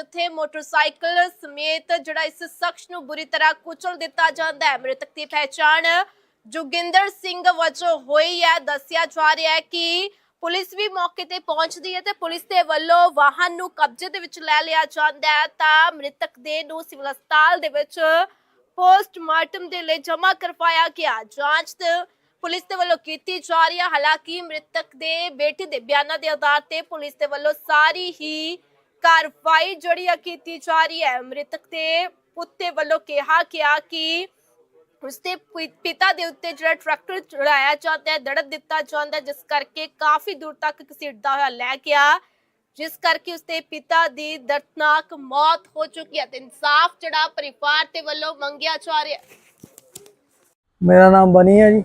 ਜਿੱਥੇ ਮੋਟਰਸਾਈਕਲ ਸਮੇਤ ਜਿਹੜਾ ਇਸ ਸ਼ਖਸ ਨੂੰ ਬੁਰੀ ਤਰ੍ਹਾਂ ਕੁਚਲ ਦਿੱਤਾ ਜਾਂਦਾ ਹੈ। ਮ੍ਰਿਤਕ ਦੀ ਪਹਿਚਾਣ ਜੋਗਿੰਦਰ ਸਿੰਘ ਵਜੋਂ ਹੋਈ ਹੈ। ਦੱਸਿਆ ਜਾ ਰਿਹਾ ਹੈ ਕਿ ਪੁਲਿਸ ਵੀ ਮੌਕੇ ਤੇ ਪਹੁੰਚਦੀ ਹੈ ਤੇ ਪੁਲਿਸ ਦੇ ਵੱਲੋਂ ਵਾਹਨ ਨੂੰ ਕਬਜ਼ੇ ਦੇ ਵਿੱਚ ਲੈ ਲਿਆ ਜਾਂਦਾ ਹੈ। ਤਾਂ ਮ੍ਰਿਤਕ ਦੇ ਨੂੰ ਸਿਵਲ ਹਸਪਤਾਲ ਦੇ ਵਿੱਚ ਪੋਸਟਮਾਰਟਮ ਦੇ ਲਈ ਜਮ੍ਹਾਂ ਕਰਵਾਇਆ ਗਿਆ। ਜਾਂਚ ਪੁਲਿਸ ਦੇ ਵੱਲੋਂ ਕੀਤੀ ਜਾ ਰਹੀ ਹੈ। ਹਾਲਾਂਕਿ ਮ੍ਰਿਤਕ ਦੇ ਬੇਟੀ ਦੇ ਬਿਆਨਾਂ ਦੇ ਆਧਾਰ ਤੇ ਪੁਲਿਸ ਦੇ ਵੱਲੋਂ ਸਾਰੀ ਹੀ ਕਾਰਵਾਈ ਜਿਹੜੀ ਆ ਕੀਤੀ ਜਾ ਰਹੀ ਹੈ। ਮ੍ਰਿਤਕ ਦੇ ਪੁੱਤੇ ਵੱਲੋਂ ਕਿਹਾ ਗਿਆ ਕਿ ਉਸਦੇ ਪਿਤਾ ਦੇ ਉੱਤੇ ਜਿਹੜਾ ਟਰੈਕਟਰ ਚੜਾਇਆ ਜਾਂਦਾ ਹੈ ਦੜਤ ਦਿੱਤਾ ਜਾਂਦਾ ਹੈ, ਜਿਸ ਕਰਕੇ ਕਾਫੀ ਦੂਰ ਤੱਕ ਘਸੀਟਦਾ ਹੋਇਆ ਲੈ ਗਿਆ। ਜਿਸ ਕਰਕੇ ਉਸਦੇ ਪਿਤਾ ਦੀ ਦਰਦਨਾਕ ਮੌਤ ਹੋ ਚੁੱਕੀ ਹੈ ਤੇ ਇਨਸਾਫ ਜਿਹੜਾ ਪਰਿਵਾਰ ਦੇ ਵੱਲੋਂ ਮੰਗਿਆ ਜਾ ਰਿਹਾ ਮੇਰਾ ਨਾਮ ਬਨੀ ਹੈ ਜੀ।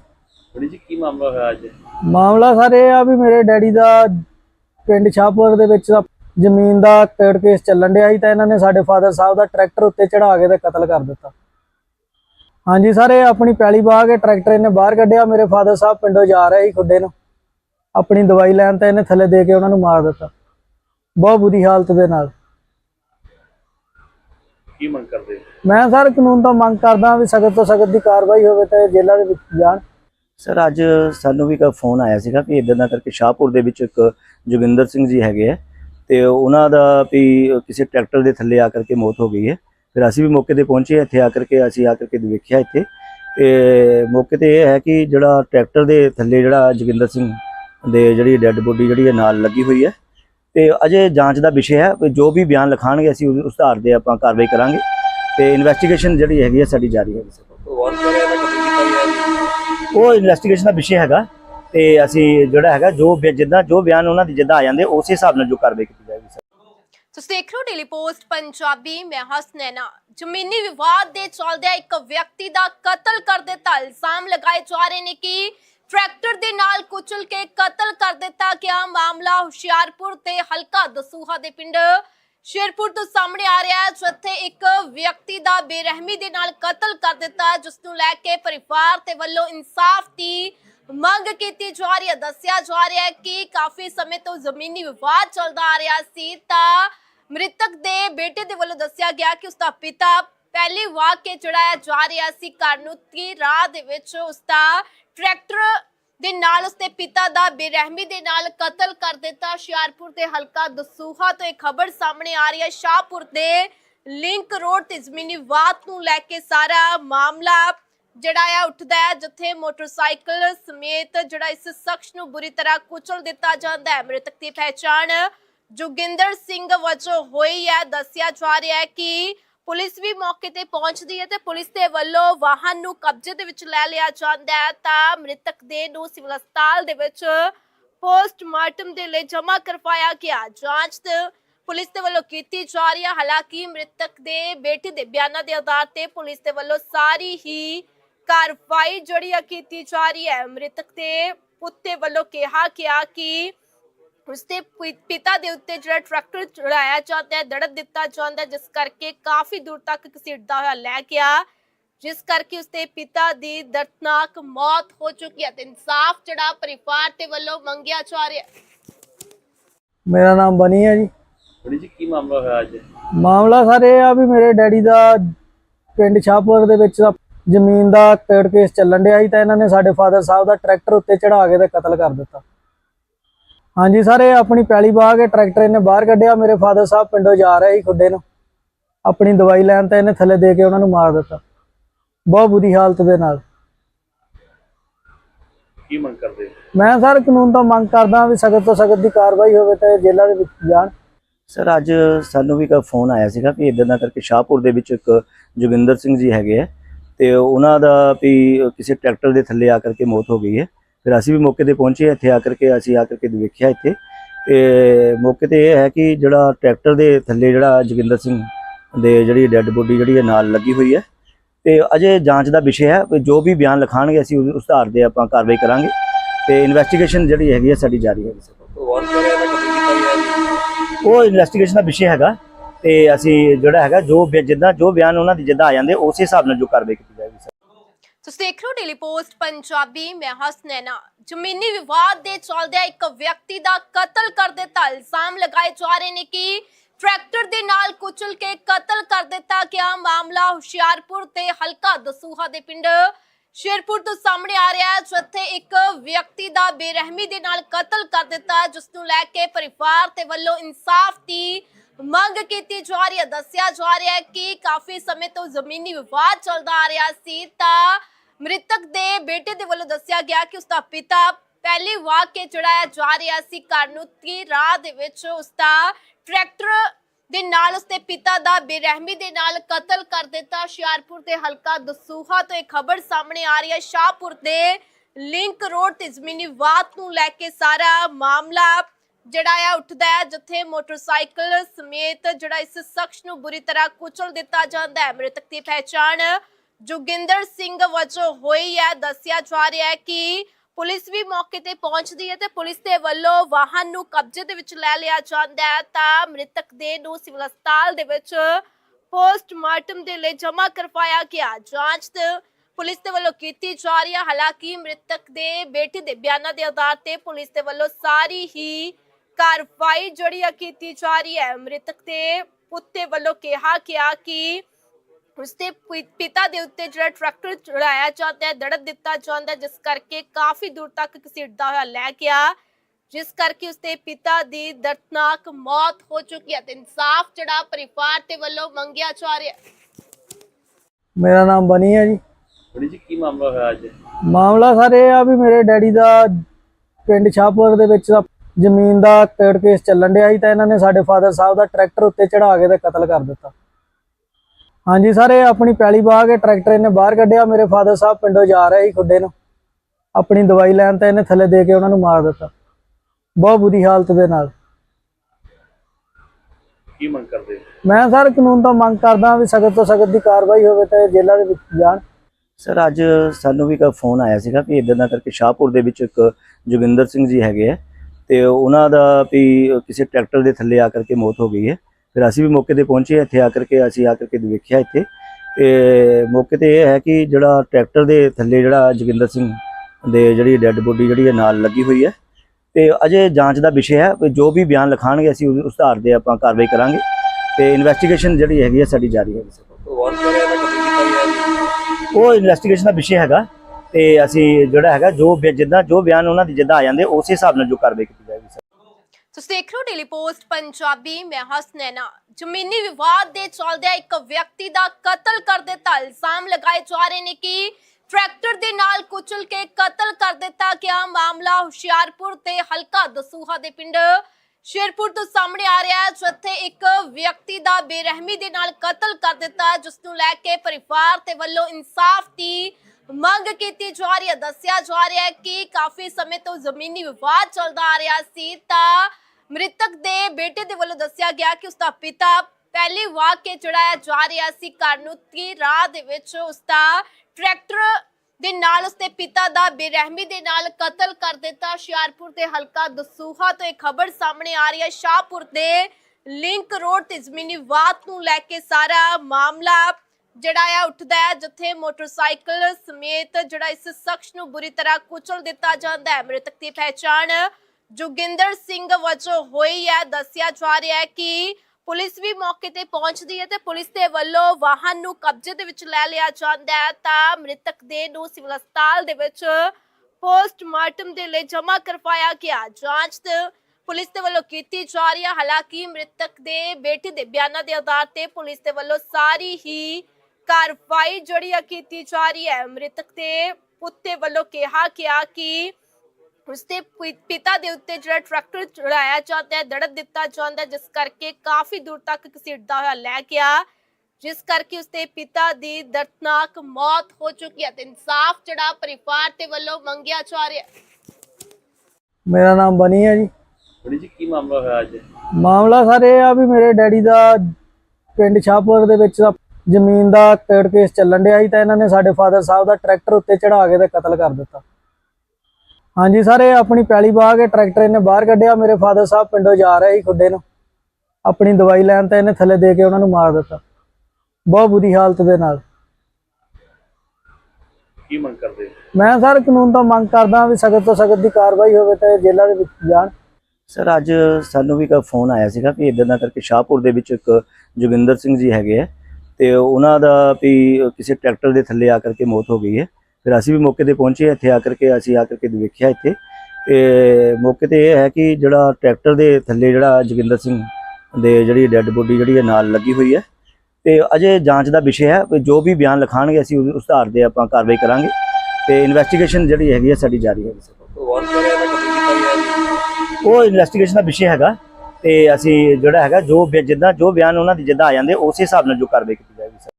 ਬੜੀ ਜੀ ਕੀ ਮਾਮਲਾ ਹੋਇਆ ਅੱਜ? ਮਾਮਲਾ ਸਰ ਆ ਵੀ ਮੇਰੇ ਡੈਡੀ ਦਾ ਪਿੰਡ ਸ਼ਾਹਪੁਰ ਦੇ ਵਿੱਚ ਜ਼ਮੀਨ ਦਾ ਕੋਰਟ ਕੇਸ ਚੱਲਣ ਡਿਆ ਸੀ ਤਾਂ ਇਹਨਾਂ ਨੇ ਸਾਡੇ ਫਾਦਰ ਸਾਹਿਬ ਦਾ ਟਰੈਕਟਰ ਉੱਤੇ ਚੜਾ ਕੇ ਤੇ ਕਤਲ ਕਰ ਦਿੱਤਾ। ਹਾਂਜੀ ਸਰ ਇਹ ਆਪਣੀ ਪੈਲੀ ਬਾਹ ਕੇ ਟਰੈਕਟਰ ਇਹਨੇ ਬਾਹਰ ਕੱਢਿਆ। ਮੇਰੇ ਫਾਦਰ ਸਾਹਿਬ ਪਿੰਡੋਂ ਜਾ ਰਹੇ ਸੀ ਖੁੱਡੇ ਨੂੰ। ਆਪਣੀ ਦਵਾਈ ਲੈਣ ਤਾਂ ਇਹਨੇ ਥੱਲੇ ਦੇ ਕੇ ਉਹਨਾਂ ਨੂੰ ਮਾਰ ਦਿੱਤਾ। ਬਹੁਤ ਬੁਰੀ ਹਾਲਤ ਦੇ ਨਾਲ। ਕੀ ਮੰਗ ਕਰਦੇ ਮੈਂ ਸਰ ਕਾਨੂੰਨ ਤੋਂ ਮੰਗ ਕਰਦਾ ਵੀ ਸਖਤ ਤੋਂ ਸਖਤ ਦੀ ਕਾਰਵਾਈ ਹੋਵੇ ਤੇ ਜੇਲ੍ਹਾਂ ਦੇ ਵਿੱਚ ਜਾਣ। ਸਰ ਅੱਜ ਸਾਨੂੰ ਵੀ ਇੱਕ ਫੋਨ ਆਇਆ ਸੀਗਾ ਕਿ ਇਦਾਂ ਦਾ ਕਰਕੇ ਸ਼ਾਹਪੁਰ ਦੇ ਵਿੱਚ ਇੱਕ ਜੋਗਿੰਦਰ ਸਿੰਘ ਜੀ ਹੈਗੇ ਆ। ਤੇ ਉਹਨਾਂ ਦਾ ਵੀ ਕਿਸੇ ਟਰੈਕਟਰ ਦੇ ਥੱਲੇ ਆ ਕਰਕੇ ਮੌਤ ਹੋ ਗਈ ਹੈ। ਫਿਰ ਅਸੀਂ ਵੀ ਮੌਕੇ ਤੇ ਪਹੁੰਚੇ ਇੱਥੇ ਆ ਕਰਕੇ ਅਸੀਂ ਆ ਕਰਕੇ ਵੇਖਿਆ ਇੱਥੇ। ਤੇ ਮੌਕੇ ਤੇ ਇਹ ਹੈ ਕਿ ਜਿਹੜਾ ਟਰੈਕਟਰ ਦੇ ਥੱਲੇ ਜਿਹੜਾ ਜੋਗਿੰਦਰ ਸਿੰਘ ਦੇ ਜਿਹੜੀ ਡੈੱਡ ਬੋਡੀ ਜਿਹੜੀ ਹੈ ਨਾਲ ਲੱਗੀ ਹੋਈ ਹੈ। ਤੇ ਅਜੇ ਜਾਂਚ ਦਾ ਵਿਸ਼ਾ ਹੈ ਵੀ ਜੋ ਵੀ ਬਿਆਨ ਲਿਖਾਣਗੇ ਅਸੀਂ ਉਸ ਆਧਾਰ ਤੇ ਆਪਾਂ ਕਾਰਵਾਈ ਕਰਾਂਗੇ। ਤੇ ਇਨਵੈਸਟੀਗੇਸ਼ਨ ਜਿਹੜੀ ਹੈਗੀ ਹੈ ਸਾਡੀ ਜਾਰੀ ਹੈ। ਉਹ ਇਨਵੈਸਟੀਗੇਸ਼ਨ ਦਾ ਵਿਸ਼ਾ ਹੈਗਾ। ਤੇ ਅਸੀਂ ਜਿਹੜਾ ਹੈਗਾ, ਜੋ ਜਿੱਦਾਂ, ਜੋ ਬਿਆਨ ਉਹਨਾਂ ਦੀ ਜਿੱਦਾਂ ਆ ਜਾਂਦੇ, ਉਸੇ ਹਿਸਾਬ ਨਾਲ ਜੋ ਕਾਰਵਾਈ ਕੀਤੀ ਜਾਏਗੀ, ਸਰ। ਤੁਸੀਂ ਦੇਖ ਰਹੇ ਹੋ ਡੇਲੀ ਪੋਸਟ ਪੰਜਾਬੀ, ਮੈਂ ਹਸਨੈਨਾ ਜ਼ਮੀਨੀ ਵਿਵਾਦ ਦੇ ਚੱਲਦਿਆਂ ਇੱਕ ਵਿਅਕਤੀ ਦਾ ਕਤਲ ਕਰ ਦਿੱਤਾ। ਇਲਜ਼ਾਮ ਲਗਾਏ ਜਾ ਰਹੇ ਨੇ ਕਿ ਟਰੈਕਟਰ ਦੇ ਨਾਲ ਕੁਚਲ ਕੇ ਕਤਲ ਕਰ ਦਿੱਤਾ ਗਿਆ ਮਾਮਲਾ ਹੁਸ਼ਿਆਰਪੁਰ ਤੇ ਹਲਕਾ ਦਸੂਹਾ ਦੇ ਪਿੰਡ ਸ਼ੇਰਪੁਰ ਤੋਂ ਸਾਹਮਣੇ ਆ ਰਿਹਾ ਹੈ, ਜਿੱਥੇ ਇੱਕ ਵਿਅਕਤੀ ਦਾ ਬੇਰਹਿਮੀ ਦੇ ਨਾਲ ਕਤਲ ਕਰ ਦਿੱਤਾ। ਜਿਸ ਨੂੰ ਲੈ ਕੇ ਪਰਿਵਾਰ ਤੇ ਵੱਲੋਂ ਇਨਸਾਫ ਦੀ ਮੰਗ ਕੀਤੀ ਜਾ ਰਹੀ ਹੈ, ਦੱਸਿਆ ਜਾ ਰਿਹਾ ਹੈ ਕਿ ਕਾਫੀ ਸਮੇਂ ਤੋਂ ਜ਼ਮੀਨੀ ਵਿਵਾਦ ਚੱਲਦਾ ਆ ਰਿਹਾ ਸੀ, ਤਾਂ ਮ੍ਰਿਤਕ ਦੇ ਬੇਟੇ ਦੇ ਵੱਲੋਂ ਦੱਸਿਆ ਗਿਆ ਕਿ ਉਸਦਾ ਪਿਤਾ ਪਹਿਲੀ ਵਾਰ ਕੇ ਚੜਾਇਆ ਜਾ ਰਿਹਾ ਸੀ ਘਰ ਨੂੰ ਤੀ ਰਾਹ ਦੇ ਵਿੱਚ ਉਸਦਾ ਟਰੈਕਟਰ ਦੇ ਨਾਲ ਉਸਦੇ ਪਿਤਾ ਦਾ ਬੇਰਹਿਮੀ ਦੇ ਨਾਲ ਕਤਲ ਕਰ ਦਿੱਤਾ। ਹੁਸ਼ਿਆਰਪੁਰ ਦੇ ਹਲਕਾ ਦਸੂਹਾ ਤੋਂ ਇਹ ਖਬਰ ਸਾਹਮਣੇ ਆ ਰਹੀ ਹੈ। ਸ਼ਾਹਪੁਰ ਦੇ ਲਿੰਕ ਰੋਡ ਤੇ ਜ਼ਮੀਨੀ ਵਿਵਾਦ ਨੂੰ ਲੈ ਕੇ ਸਾਰਾ ਮਾਮਲਾ ਜਿਹੜਾ ਆ ਉੱਠਦਾ ਹੈ, ਜਿੱਥੇ ਮੋਟਰਸਾਈਕਲ ਸਮੇਤ ਜਿਹੜਾ ਇਸ ਸ਼ਖਸ ਨੂੰ ਬੁਰੀ ਤਰ੍ਹਾਂ ਕੁਚਲ ਦਿੱਤਾ ਜਾਂਦਾ ਹੈ। ਮ੍ਰਿਤਕ ਦੀ ਪਹਿਚਾਣ ਜੋਗਿੰਦਰ ਸਿੰਘ ਵਜੋਂ ਹੋਈ ਹੈ। ਦੱਸਿਆ ਜਾ ਰਿਹਾ ਹੈ ਕਿ ਪੁਲਿਸ ਵੀ ਮੌਕੇ ਤੇ ਪਹੁੰਚਦੀ ਹੈ ਤੇ ਪੁਲਿਸ ਦੇ ਵੱਲੋਂ ਵਾਹਨ ਨੂੰ ਕਬਜ਼ੇ ਦੇ ਵਿੱਚ ਲੈ ਲਿਆ ਜਾਂਦਾ ਹੈ। ਤਾਂ ਮ੍ਰਿਤਕ ਦੇ ਨੂੰ ਸਿਵਲ ਹਸਪਤਾਲ ਦੇ ਵਿੱਚ ਪੋਸਟਮਾਰਟਮ ਦੇ ਲਈ ਜਮ੍ਹਾਂ ਕਰਵਾਇਆ ਗਿਆ। ਜਾਂਚ ਪੁਲਿਸ ਦੇ ਵੱਲੋਂ ਕੀਤੀ ਜਾ ਰਹੀ ਹੈ। ਹਾਲਾਂਕਿ ਮ੍ਰਿਤਕ ਦੇ ਬੇਟੀ ਦੇ ਬਿਆਨਾਂ ਦੇ ਆਧਾਰ ਤੇ ਪੁਲਿਸ ਦੇ ਵੱਲੋਂ ਸਾਰੀ ਹੀ ਕਾਰਵਾਈ ਜਿਹੜੀ ਆ ਕੀਤੀ ਜਾ ਰਹੀ ਹੈ। ਮ੍ਰਿਤਕ ਦੇ ਪੁੱਤੇ ਵੱਲੋਂ ਕਿਹਾ ਗਿਆ ਕਿ ਉਸਦੇ ਪਿਤਾ ਦੇ ਉੱਤੇ ਜਿਹੜਾ ਟਰੈਕਟਰ ਚੜਾਇਆ ਜਾਂਦਾ ਹੈ ਦੜਤ ਦਿੱਤਾ ਜਾਂਦਾ ਹੈ, ਜਿਸ ਕਰਕੇ ਕਾਫੀ ਦੂਰ ਤੱਕ ਘਸੀਟਦਾ ਹੋਇਆ ਲੈ ਗਿਆ। ਜਿਸ ਕਰਕੇ ਉਸਦੇ ਪਿਤਾ ਦੀ ਦਰਦਨਾਕ ਮੌਤ ਹੋ ਚੁੱਕੀ ਹੈ ਤੇ ਇਨਸਾਫ ਜਿਹੜਾ ਪਰਿਵਾਰ ਦੇ ਵੱਲੋਂ ਮੰਗਿਆ ਜਾ ਰਿਹਾ ਮੇਰਾ ਨਾਮ ਬਨੀ ਹੈ ਜੀ। ਬੜੀ ਜੀ ਕੀ ਮਾਮਲਾ ਹੋਇਆ ਅੱਜ? ਮਾਮਲਾ ਸਰ ਇਹ ਆ ਵੀ ਮੇਰੇ ਡੈਡੀ ਦਾ ਪਿੰਡ ਸ਼ਾਹਪੁਰ ਦੇ ਵਿੱਚ ਜ਼ਮੀਨ ਦਾ ਕੋਰਟ ਕੇਸ ਚੱਲਣ ਡਿਆ ਸੀ ਤਾਂ ਇਹਨਾਂ ਨੇ ਸਾਡੇ ਫਾਦਰ ਸਾਹਿਬ ਦਾ ਟਰੈਕਟਰ ਉੱਤੇ ਚੜਾ ਕੇ ਤੇ ਕਤਲ ਕਰ ਦਿੱਤਾ। ਹਾਂਜੀ ਸਰ ਇਹ ਆਪਣੀ ਪੈਲੀ ਬਾਹ ਕੇ ਟਰੈਕਟਰ ਇਹਨੇ ਬਾਹਰ ਕੱਢਿਆ। ਮੇਰੇ ਫਾਦਰ ਸਾਹਿਬ ਪਿੰਡੋਂ ਜਾ ਰਹੇ ਸੀ ਖੁੱਡੇ ਨੂੰ। ਆਪਣੀ ਦਵਾਈ ਲੈਣ ਤਾਂ ਇਹਨੇ ਥੱਲੇ ਦੇ ਕੇ ਉਹਨਾਂ ਨੂੰ ਮਾਰ ਦਿੱਤਾ। ਬਹੁਤ ਬੁਰੀ ਹਾਲਤ ਦੇ ਨਾਲ। ਕੀ ਮੰਗ ਕਰਦੇ ਮੈਂ ਸਰ ਕਾਨੂੰਨ ਤੋਂ ਮੰਗ ਕਰਦਾ ਵੀ ਸਖਤ ਤੋਂ ਸਖਤ ਦੀ ਕਾਰਵਾਈ ਹੋਵੇ ਤੇ ਜੇਲ੍ਹਾਂ ਦੇ ਵਿੱਚ ਜਾਣ। ਸਰ ਅੱਜ ਸਾਨੂੰ ਵੀ ਇੱਕ ਫੋਨ ਆਇਆ ਸੀਗਾ ਕਿ ਇਦਾਂ ਦਾ ਕਰਕੇ ਸ਼ਾਹਪੁਰ ਦੇ ਵਿੱਚ ਇੱਕ ਜੋਗਿੰਦਰ ਸਿੰਘ ਜੀ ਹੈਗੇ ਆ। ਤੇ ਉਹਨਾਂ ਦਾ ਵੀ ਕਿਸੇ ਟਰੈਕਟਰ ਦੇ ਥੱਲੇ ਆ ਕਰਕੇ ਮੌਤ ਹੋ ਗਈ ਹੈ। ਫਿਰ ਅਸੀਂ ਵੀ ਮੌਕੇ ਤੇ ਪਹੁੰਚੇ ਇੱਥੇ ਆ ਕਰਕੇ ਅਸੀਂ ਆ ਕਰਕੇ ਵੇਖਿਆ ਇੱਥੇ। ਤੇ ਮੌਕੇ ਤੇ ਇਹ ਹੈ ਕਿ ਜਿਹੜਾ ਟਰੈਕਟਰ ਦੇ ਥੱਲੇ ਜਿਹੜਾ ਜੋਗਿੰਦਰ ਸਿੰਘ ਦੇ ਜਿਹੜੀ ਡੈੱਡ ਬੋਡੀ ਜਿਹੜੀ ਹੈ ਨਾਲ ਲੱਗੀ ਹੋਈ ਹੈ। ਤੇ ਅਜੇ ਜਾਂਚ ਦਾ ਵਿਸ਼ਾ ਹੈ ਵੀ ਜੋ ਵੀ ਬਿਆਨ ਲਿਖਾਣਗੇ ਅਸੀਂ ਉਸ ਆਧਾਰ ਤੇ ਆਪਾਂ ਕਾਰਵਾਈ ਕਰਾਂਗੇ। ਤੇ ਇਨਵੈਸਟੀਗੇਸ਼ਨ ਜਿਹੜੀ ਹੈਗੀ ਹੈ ਸਾਡੀ ਜਾਰੀ ਹੈ। ਉਹ ਇਨਵੈਸਟੀਗੇਸ਼ਨ ਦਾ ਵਿਸ਼ਾ ਹੈਗਾ। ਤੇ ਅਸੀਂ ਜਿਹੜਾ ਹੈਗਾ, ਜੋ ਜਿੱਦਾਂ, ਜੋ ਬਿਆਨ ਉਹਨਾਂ ਦੀ ਜਿੱਦਾਂ ਆ ਜਾਂਦੇ, ਉਸੇ ਹਿਸਾਬ ਨਾਲ ਜੋ ਕਾਰਵਾਈ ਕੀਤੀ ਜਾਏਗੀ, ਸਰ। ਤੁਸੀਂ ਦੇਖ ਰਹੇ ਹੋ ਡੇਲੀ ਪੋਸਟ ਪੰਜਾਬੀ, ਮੈਂ ਹਸਨੈਨਾ ਜ਼ਮੀਨੀ ਵਿਵਾਦ ਦੇ ਚੱਲਦਿਆਂ ਇੱਕ ਵਿਅਕਤੀ ਦਾ ਕਤਲ ਕਰ ਦਿੱਤਾ। ਇਲਜ਼ਾਮ ਲਗਾਏ ਜਾ ਰਹੇ ਨੇ ਕਿ ਟਰੈਕਟਰ ਦੇ ਨਾਲ ਕੁਚਲ ਕੇ ਕਤਲ ਕਰ ਦਿੱਤਾ ਗਿਆ ਮਾਮਲਾ ਹੁਸ਼ਿਆਰਪੁਰ ਤੇ ਹਲਕਾ ਦਸੂਹਾ ਦੇ ਪਿੰਡ ਸ਼ੇਰਪੁਰ ਤੋਂ ਸਾਹਮਣੇ ਆ ਰਿਹਾ ਹੈ, ਜਿੱਥੇ ਇੱਕ ਵਿਅਕਤੀ ਦਾ ਬੇਰਹਿਮੀ ਦੇ ਨਾਲ ਕਤਲ ਕਰ ਦਿੱਤਾ। ਜਿਸ ਨੂੰ ਲੈ ਕੇ ਪਰਿਵਾਰ ਤੇ ਵੱਲੋਂ ਇਨਸਾਫ ਦੀ ਮੰਗ ਕੀਤੀ ਜਾ ਰਹੀ ਹੈ, ਦੱਸਿਆ ਜਾ ਰਿਹਾ ਹੈ ਕਿ ਕਾਫੀ ਸਮੇਂ ਤੋਂ ਜ਼ਮੀਨੀ ਵਿਵਾਦ ਚੱਲਦਾ ਆ ਰਿਹਾ ਸੀ, ਤਾਂ ਮ੍ਰਿਤਕ ਦੇ ਬੇਟੇ ਦੇ ਵੱਲੋਂ ਦੱਸਿਆ ਗਿਆ ਕਿ ਉਸਦਾ ਪਿਤਾ ਪਹਿਲੀ ਵਾਰ ਕੇ ਚੜਾਇਆ ਜਾ ਰਿਹਾ ਸੀ ਘਰ ਨੂੰ ਤੀ ਰਾਹ ਦੇ ਵਿੱਚ ਉਸਦਾ ਟਰੈਕਟਰ ਦੇ ਨਾਲ ਉਸਦੇ ਪਿਤਾ ਦਾ ਬੇਰਹਿਮੀ ਦੇ ਨਾਲ ਕਤਲ ਕਰ ਦਿੱਤਾ। ਹੁਸ਼ਿਆਰਪੁਰ ਦੇ ਹਲਕਾ ਦਸੂਹਾ ਤੋਂ ਇਹ ਖਬਰ ਸਾਹਮਣੇ ਆ ਰਹੀ ਹੈ। ਸ਼ਾਹਪੁਰ ਦੇ ਲਿੰਕ ਰੋਡ ਤੇ ਜ਼ਮੀਨੀ ਵਾਦ ਨੂੰ ਲੈ ਕੇ ਸਾਰਾ ਮਾਮਲਾ ਜਿਹੜਾ ਆ ਉੱਠਦਾ ਹੈ, ਜਿੱਥੇ ਮੋਟਰਸਾਈਕਲ ਸਮੇਤ ਜਿਹੜਾ ਇਸ ਸ਼ਖਸ ਨੂੰ ਬੁਰੀ ਤਰ੍ਹਾਂ ਕੁਚਲ ਦਿੱਤਾ ਜਾਂਦਾ ਹੈ। ਮ੍ਰਿਤਕ ਦੀ ਪਹਿਚਾਣ ਜੋਗਿੰਦਰ ਸਿੰਘ ਵਜੋਂ ਹੋਈ ਹੈ। ਦੱਸਿਆ ਜਾ ਰਿਹਾ ਹੈ ਕਿ ਪੁਲਿਸ ਵੀ ਮੌਕੇ ਤੇ ਪਹੁੰਚਦੀ ਹੈ ਤੇ ਪੁਲਿਸ ਦੇ ਵੱਲੋਂ ਵਾਹਨ ਨੂੰ ਕਬਜ਼ੇ ਦੇ ਵਿੱਚ ਲੈ ਲਿਆ ਜਾਂਦਾ ਹੈ। ਤਾਂ ਮ੍ਰਿਤਕ ਦੇ ਨੂੰ ਸਿਵਲ ਹਸਪਤਾਲ ਦੇ ਵਿੱਚ ਪੋਸਟਮਾਰਟਮ ਦੇ ਲਈ ਜਮ੍ਹਾਂ ਕਰਵਾਇਆ ਗਿਆ। ਜਾਂਚ ਪੁਲਿਸ ਦੇ ਵੱਲੋਂ ਕੀਤੀ ਜਾ ਰਹੀ ਹੈ। ਹਾਲਾਂਕਿ ਮ੍ਰਿਤਕ ਦੇ ਬੇਟੀ ਦੇ ਬਿਆਨਾਂ ਦੇ ਆਧਾਰ ਤੇ ਪੁਲਿਸ ਦੇ ਵੱਲੋਂ ਸਾਰੀ ਹੀ ਕਾਰਵਾਈ ਜਿਹੜੀ ਆ ਕੀਤੀ ਜਾ ਰਹੀ ਹੈ। ਮ੍ਰਿਤਕ ਦੇ ਪੁੱਤੇ ਵੱਲੋਂ ਕਿਹਾ ਗਿਆ ਕਿ ਉਸਦੇ ਪਿਤਾ ਦੇ ਉੱਤੇ ਜਿਹੜਾ ਟਰੈਕਟਰ ਚੜਾਇਆ ਜਾਂਦਾ ਹੈ ਦੜਤ ਦਿੱਤਾ ਜਾਂਦਾ ਹੈ, ਜਿਸ ਕਰਕੇ ਕਾਫੀ ਦੂਰ ਤੱਕ ਘਸੀਟਦਾ ਹੋਇਆ ਲੈ ਗਿਆ। ਜਿਸ ਕਰਕੇ ਉਸਦੇ ਪਿਤਾ ਦੀ ਦਰਦਨਾਕ ਮੌਤ ਹੋ ਚੁੱਕੀ ਹੈ ਤੇ ਇਨਸਾਫ ਜਿਹੜਾ ਪਰਿਵਾਰ ਤੇ ਵੱਲੋਂ ਮੰਗਿਆ ਜਾ ਰਿਹਾ ਮੇਰਾ ਨਾਮ ਬਨੀ ਹੈ ਜੀ। ਬਣੀ ਜੀ ਕੀ ਮਾਮਲਾ ਹੋਇਆ ਅੱਜ? ਮਾਮਲਾ ਸਰ ਆ ਵੀ ਮੇਰੇ ਡੈਡੀ ਦਾ ਪਿੰਡ ਸ਼ਾਹਪੁਰ ਦੇ ਵਿੱਚ ਦਾ ਜ਼ਮੀਨ ਦਾ ਕੋਰਟ ਕੇਸ ਚੱਲਣ ਡਿਆ ਸੀ ਤਾਂ ਇਹਨਾਂ ਨੇ ਸਾਡੇ ਫਾਦਰ ਸਾਹਿਬ ਦਾ ਟਰੈਕਟਰ ਉੱਤੇ ਚੜਾ ਕੇ ਤੇ ਕਤਲ ਕਰ ਦਿੱਤਾ। ਹਾਂਜੀ ਸਰ ਇਹ ਆਪਣੀ ਪੈਲੀ ਬਾਹ ਕੇ ਟਰੈਕਟਰ ਇਹਨੇ ਬਾਹਰ ਕੱਢਿਆ। ਮੇਰੇ ਫਾਦਰ ਸਾਹਿਬ ਪਿੰਡੋਂ ਜਾ ਰਹੇ ਸੀ ਖੁੱਡੇ ਨੂੰ। ਆਪਣੀ ਦਵਾਈ ਲੈਣ ਤਾਂ ਇਹਨੇ ਥੱਲੇ ਦੇ ਕੇ ਉਹਨਾਂ ਨੂੰ ਮਾਰ ਦਿੱਤਾ। ਬਹੁਤ ਬੁਰੀ ਹਾਲਤ ਦੇ ਨਾਲ। ਕੀ ਮੰਗ ਕਰਦੇ ਹੋ? ਮੈਂ ਸਰ ਕਾਨੂੰਨ ਤੋਂ ਮੰਗ ਕਰਦਾ ਵੀ ਸਖਤ ਤੋਂ ਸਖਤ ਦੀ ਕਾਰਵਾਈ ਹੋਵੇ ਤੇ ਜੇਲ੍ਹਾਂ ਦੇ ਵਿੱਚ ਜਾਣ। ਸਰ ਅੱਜ ਸਾਨੂੰ ਵੀ ਇੱਕ ਫੋਨ ਆਇਆ ਸੀਗਾ ਕਿ ਇਦਾਂ ਦਾ ਕਰਕੇ ਸ਼ਾਹਪੁਰ ਦੇ ਵਿੱਚ ਇੱਕ ਜੋਗਿੰਦਰ ਸਿੰਘ ਜੀ ਹੈਗੇ ਆ। ਤੇ ਉਹਨਾਂ ਦਾ ਵੀ ਕਿਸੇ ਟਰੈਕਟਰ ਦੇ ਥੱਲੇ ਆ ਕਰਕੇ ਮੌਤ ਹੋ ਗਈ ਹੈ। ਫਿਰ ਅਸੀਂ ਵੀ ਮੌਕੇ ਤੇ ਪਹੁੰਚੇ ਇੱਥੇ ਆ ਕਰਕੇ ਅਸੀਂ ਆ ਕਰਕੇ ਵੇਖਿਆ ਇੱਥੇ। ਤੇ ਮੌਕੇ ਤੇ ਇਹ ਹੈ ਕਿ ਜਿਹੜਾ ਟਰੈਕਟਰ ਦੇ ਥੱਲੇ ਜਿਹੜਾ ਜੋਗਿੰਦਰ ਸਿੰਘ ਦੇ ਜਿਹੜੀ ਡੈੱਡ ਬੋਡੀ ਜਿਹੜੀ ਹੈ ਨਾਲ ਲੱਗੀ ਹੋਈ ਹੈ। ਤੇ ਅਜੇ ਜਾਂਚ ਦਾ ਵਿਸ਼ਾ ਹੈ ਵੀ ਜੋ ਵੀ ਬਿਆਨ ਲਿਖਾਣਗੇ ਅਸੀਂ ਉਸ ਆਧਾਰ ਤੇ ਆਪਾਂ ਕਾਰਵਾਈ ਕਰਾਂਗੇ। ਤੇ ਇਨਵੈਸਟੀਗੇਸ਼ਨ ਜਿਹੜੀ ਹੈਗੀ ਹੈ ਸਾਡੀ ਜਾਰੀ ਹੈ। ਉਹ ਇਨਵੈਸਟੀਗੇਸ਼ਨ ਦਾ ਵਿਸ਼ਾ ਹੈਗਾ। ਤੇ ਅਸੀਂ ਜਿਹੜਾ ਹੈਗਾ, ਜੋ ਜਿੱਦਾਂ, ਜੋ ਬਿਆਨ ਉਹਨਾਂ ਦੀ ਜਿੱਦਾਂ ਆ ਜਾਂਦੇ, ਉਸੇ ਹਿਸਾਬ ਨਾਲ ਜੋ ਕਾਰਵਾਈ ਕੀਤੀ ਜਾਏਗੀ, ਸਰ। ਤੁਸੀਂ ਦੇਖ ਰਹੇ ਹੋ ਡੇਲੀ ਪੋਸਟ ਪੰਜਾਬੀ, ਮੈਂ ਹਸਨੈਨਾ ਜ਼ਮੀਨੀ ਵਿਵਾਦ ਦੇ ਚੱਲਦਿਆਂ ਇੱਕ ਵਿਅਕਤੀ ਦਾ ਕਤਲ ਕਰ ਦਿੱਤਾ। ਇਲਜ਼ਾਮ ਲਗਾਏ ਜਾ ਰਹੇ ਨੇ ਕਿ ਟਰੈਕਟਰ ਦੇ ਨਾਲ ਕੁਚਲ ਕੇ ਕਤਲ ਕਰ ਦਿੱਤਾ ਗਿਆ ਮਾਮਲਾ ਹੁਸ਼ਿਆਰਪੁਰ ਤੇ ਹਲਕਾ ਦਸੂਹਾ ਦੇ ਪਿੰਡ ਸ਼ੇਰਪੁਰ ਤੋਂ ਸਾਹਮਣੇ ਆ ਰਿਹਾ ਹੈ, ਜਿੱਥੇ ਇੱਕ ਵਿਅਕਤੀ ਦਾ ਬੇਰਹਿਮੀ ਦੇ ਨਾਲ ਕਤਲ ਕਰ ਦਿੱਤਾ। ਜਿਸ ਨੂੰ ਲੈ ਕੇ ਪਰਿਵਾਰ ਤੇ ਵੱਲੋਂ ਇਨਸਾਫ ਦੀ ਮੰਗ ਕੀਤੀ ਜਾ ਰਹੀ ਹੈ, ਦੱਸਿਆ ਜਾ ਰਿਹਾ ਹੈ ਕਿ ਕਾਫੀ ਸਮੇਂ ਤੋਂ ਜ਼ਮੀਨੀ ਵਿਵਾਦ ਚੱਲਦਾ ਆ ਰਿਹਾ ਸੀ, ਤਾਂ ਮ੍ਰਿਤਕ ਦੇ ਬੇਟੇ ਦੇ ਵੱਲੋਂ ਦੱਸਿਆ ਗਿਆ ਕਿ ਉਸਦਾ ਪਿਤਾ ਪਹਿਲੀ ਵਾਰ ਕੇ ਚੜਾਇਆ ਜਾ ਰਿਹਾ ਸੀ, ਘਰ ਨੂੰ ਤੀ ਰਾਹ ਦੇ ਵਿੱਚ ਉਸਦਾ ਟਰੈਕਟਰ ਦੇ ਨਾਲ ਉਸਦੇ ਪਿਤਾ ਦਾ ਬੇਰਹਿਮੀ ਦੇ ਨਾਲ ਕਤਲ ਕਰ ਦਿੱਤਾ। ਹੁਸ਼ਿਆਰਪੁਰ ਦੇ ਹਲਕਾ ਦਸੂਹਾ ਤੋਂ ਇਹ ਖਬਰ ਸਾਹਮਣੇ ਆ ਰਹੀ ਹੈ। ਸ਼ਾਹਪੁਰ ਦੇ ਲਿੰਕ ਰੋਡ ਤੇ ਜ਼ਮੀਨੀ ਵਾਦ ਨੂੰ ਲੈ ਕੇ ਸਾਰਾ ਮਾਮਲਾ ਜਿਹੜਾ ਆ ਉੱਠਦਾ ਹੈ, ਜਿੱਥੇ ਮੋਟਰਸਾਈਕਲ ਸਮੇਤ ਜਿਹੜਾ ਇਸ ਸ਼ਖਸ ਨੂੰ ਬੁਰੀ ਤਰ੍ਹਾਂ ਕੁਚਲ ਦਿੱਤਾ ਜਾਂਦਾ ਹੈ। ਮ੍ਰਿਤਕ ਦੀ ਪਹਿਚਾਣ ਜੋਗਿੰਦਰ ਸਿੰਘ ਵਜੋਂ ਹੋਈ ਹੈ। ਦੱਸਿਆ ਜਾ ਰਿਹਾ ਹੈ ਕਿ ਪੁਲਿਸ ਵੀ ਮੌਕੇ ਤੇ ਪਹੁੰਚਦੀ ਹੈ ਤੇ ਪੁਲਿਸ ਦੇ ਵੱਲੋਂ ਵਾਹਨ ਨੂੰ ਕਬਜ਼ੇ ਦੇ ਵਿੱਚ ਲੈ ਲਿਆ ਜਾਂਦਾ ਹੈ। ਤਾਂ ਮ੍ਰਿਤਕ ਦੇ ਨੂੰ ਸਿਵਲ ਹਸਪਤਾਲ ਦੇ ਵਿੱਚ ਪੋਸਟਮਾਰਟਮ ਦੇ ਲਈ ਜਮ੍ਹਾਂ ਕਰਵਾਇਆ ਗਿਆ। ਜਾਂਚ ਪੁਲਿਸ ਦੇ ਵੱਲੋਂ ਕੀਤੀ ਜਾ ਰਹੀ ਹੈ। ਹਾਲਾਂਕਿ ਮ੍ਰਿਤਕ ਦੇ ਬੇਟੀ ਦੇ ਬਿਆਨਾਂ ਦੇ ਆਧਾਰ ਤੇ ਪੁਲਿਸ ਦੇ ਵੱਲੋਂ ਸਾਰੀ ਹੀ ਕਾਰਵਾਈ ਜਿਹੜੀ ਆ ਕੀਤੀ ਜਾ ਰਹੀ ਹੈ। ਮ੍ਰਿਤਕ ਦੇ ਪੁੱਤੇ ਵੱਲੋਂ ਕਿਹਾ ਗਿਆ ਕਿ ਉਸਦੇ ਪਿਤਾ ਦੇ ਉੱਤੇ ਜਿਹੜਾ ਟਰੈਕਟਰ ਚੜਾਇਆ ਜਾਂਦਾ ਹੈ ਦੜਤ ਦਿੱਤਾ ਜਾਂਦਾ ਹੈ, ਜਿਸ ਕਰਕੇ ਕਾਫੀ ਦੂਰ ਤੱਕ ਘਸੀਟਦਾ ਹੋਇਆ ਲੈ ਗਿਆ। ਜਿਸ ਕਰਕੇ ਉਸਦੇ ਪਿਤਾ ਦੀ ਦਰਦਨਾਕ ਮੌਤ ਹੋ ਚੁੱਕੀ ਹੈ ਤੇ ਇਨਸਾਫ ਜਿਹੜਾ ਪਰਿਵਾਰ ਤੇ ਵੱਲੋਂ ਮੰਗਿਆ ਜਾ ਰਿਹਾ ਮੇਰਾ ਨਾਮ ਬਨੀ ਹੈ ਜੀ। ਬਣੀ ਜੀ ਕੀ ਮਾਮਲਾ ਹੋਇਆ ਅੱਜ? ਮਾਮਲਾ ਸਰ ਇਹ ਆ ਵੀ ਮੇਰੇ ਡੈਡੀ ਦਾ ਪਿੰਡ ਸ਼ਾਹਪੁਰ ਦੇ ਵਿੱਚ ਦਾ ਜ਼ਮੀਨ ਦਾ ਕੋਰਟ ਕੇਸ ਚੱਲਣ ਡਿਆ ਸੀ ਤਾਂ ਇਹਨਾਂ ਨੇ ਸਾਡੇ ਫਾਦਰ ਸਾਹਿਬ ਦਾ ਟਰੈਕਟਰ ਉੱਤੇ ਚੜਾ ਕੇ ਤੇ ਕਤਲ ਕਰ ਦਿੱਤਾ। ਹਾਂਜੀ ਸਰ ਇਹ ਆਪਣੀ ਪੈਲੀ ਬਾਹ ਕੇ ਟਰੈਕਟਰ ਇਹਨੇ ਬਾਹਰ ਕੱਢਿਆ। ਮੇਰੇ ਫਾਦਰ ਸਾਹਿਬ ਪਿੰਡੋਂ ਜਾ ਰਹੇ ਸੀ ਖੁੱਡੇ ਨੂੰ। ਆਪਣੀ ਦਵਾਈ ਲੈਣ ਤਾਂ ਇਹਨੇ ਥੱਲੇ ਦੇ ਕੇ ਉਹਨਾਂ ਨੂੰ ਮਾਰ ਦਿੱਤਾ। ਬਹੁਤ ਬੁਰੀ ਹਾਲਤ ਦੇ ਨਾਲ। ਕੀ ਮੰਗ ਕਰਦੇ ਹੋ? ਮੈਂ ਸਰ ਕਾਨੂੰਨ ਤੋਂ ਮੰਗ ਕਰਦਾ ਵੀ ਸਖਤ ਤੋਂ ਸਖਤ ਦੀ ਕਾਰਵਾਈ ਹੋਵੇ ਤੇ ਜੇਲ੍ਹਾਂ ਦੇ ਵਿੱਚ ਜਾਣ। ਸਰ ਅੱਜ ਸਾਨੂੰ ਵੀ ਇੱਕ ਫੋਨ ਆਇਆ ਸੀਗਾ ਕਿ ਇਦਾਂ ਦਾ ਕਰਕੇ ਸ਼ਾਹਪੁਰ ਦੇ ਵਿੱਚ ਇੱਕ ਜੋਗਿੰਦਰ ਸਿੰਘ ਜੀ ਹੈਗੇ ਆ। ਤੇ ਉਹਨਾਂ ਦਾ ਵੀ ਕਿਸੇ ਟਰੈਕਟਰ ਦੇ ਥੱਲੇ ਆ ਕਰਕੇ ਮੌਤ ਹੋ ਗਈ ਹੈ। ਫਿਰ ਅਸੀਂ ਵੀ ਮੌਕੇ ਤੇ ਪਹੁੰਚੇ ਇੱਥੇ ਆ ਕਰਕੇ ਅਸੀਂ ਆ ਕਰਕੇ ਵੇਖਿਆ ਇੱਥੇ। ਤੇ ਮੌਕੇ ਤੇ ਇਹ ਹੈ ਕਿ ਜਿਹੜਾ ਟਰੈਕਟਰ ਦੇ ਥੱਲੇ ਜਿਹੜਾ ਜੋਗਿੰਦਰ ਸਿੰਘ ਦੇ ਜਿਹੜੀ ਡੈੱਡ ਬੋਡੀ ਜਿਹੜੀ ਹੈ ਨਾਲ ਲੱਗੀ ਹੋਈ ਹੈ। ਤੇ ਅਜੇ ਜਾਂਚ ਦਾ ਵਿਸ਼ਾ ਹੈ ਵੀ ਜੋ ਵੀ ਬਿਆਨ ਲਿਖਾਣਗੇ ਅਸੀਂ ਉਸ ਆਧਾਰ ਤੇ ਆਪਾਂ ਕਾਰਵਾਈ ਕਰਾਂਗੇ। ਤੇ ਇਨਵੈਸਟੀਗੇਸ਼ਨ ਜਿਹੜੀ ਹੈਗੀ ਹੈ ਸਾਡੀ ਜਾਰੀ ਹੈ। ਉਹ ਇਨਵੈਸਟੀਗੇਸ਼ਨ ਦਾ ਵਿਸ਼ਾ ਹੈਗਾ। ਤੇ ਅਸੀਂ ਜਿਹੜਾ ਹੈਗਾ, ਜੋ ਜਿੱਦਾਂ, ਜੋ ਬਿਆਨ ਉਹਨਾਂ ਦੀ ਜਿੱਦਾਂ ਆ ਜਾਂਦੇ, ਉਸੇ ਹਿਸਾਬ ਨਾਲ ਜੋ ਕਾਰਵਾਈ ਕੀਤੀ ਜਾਏਗੀ, ਸਰ।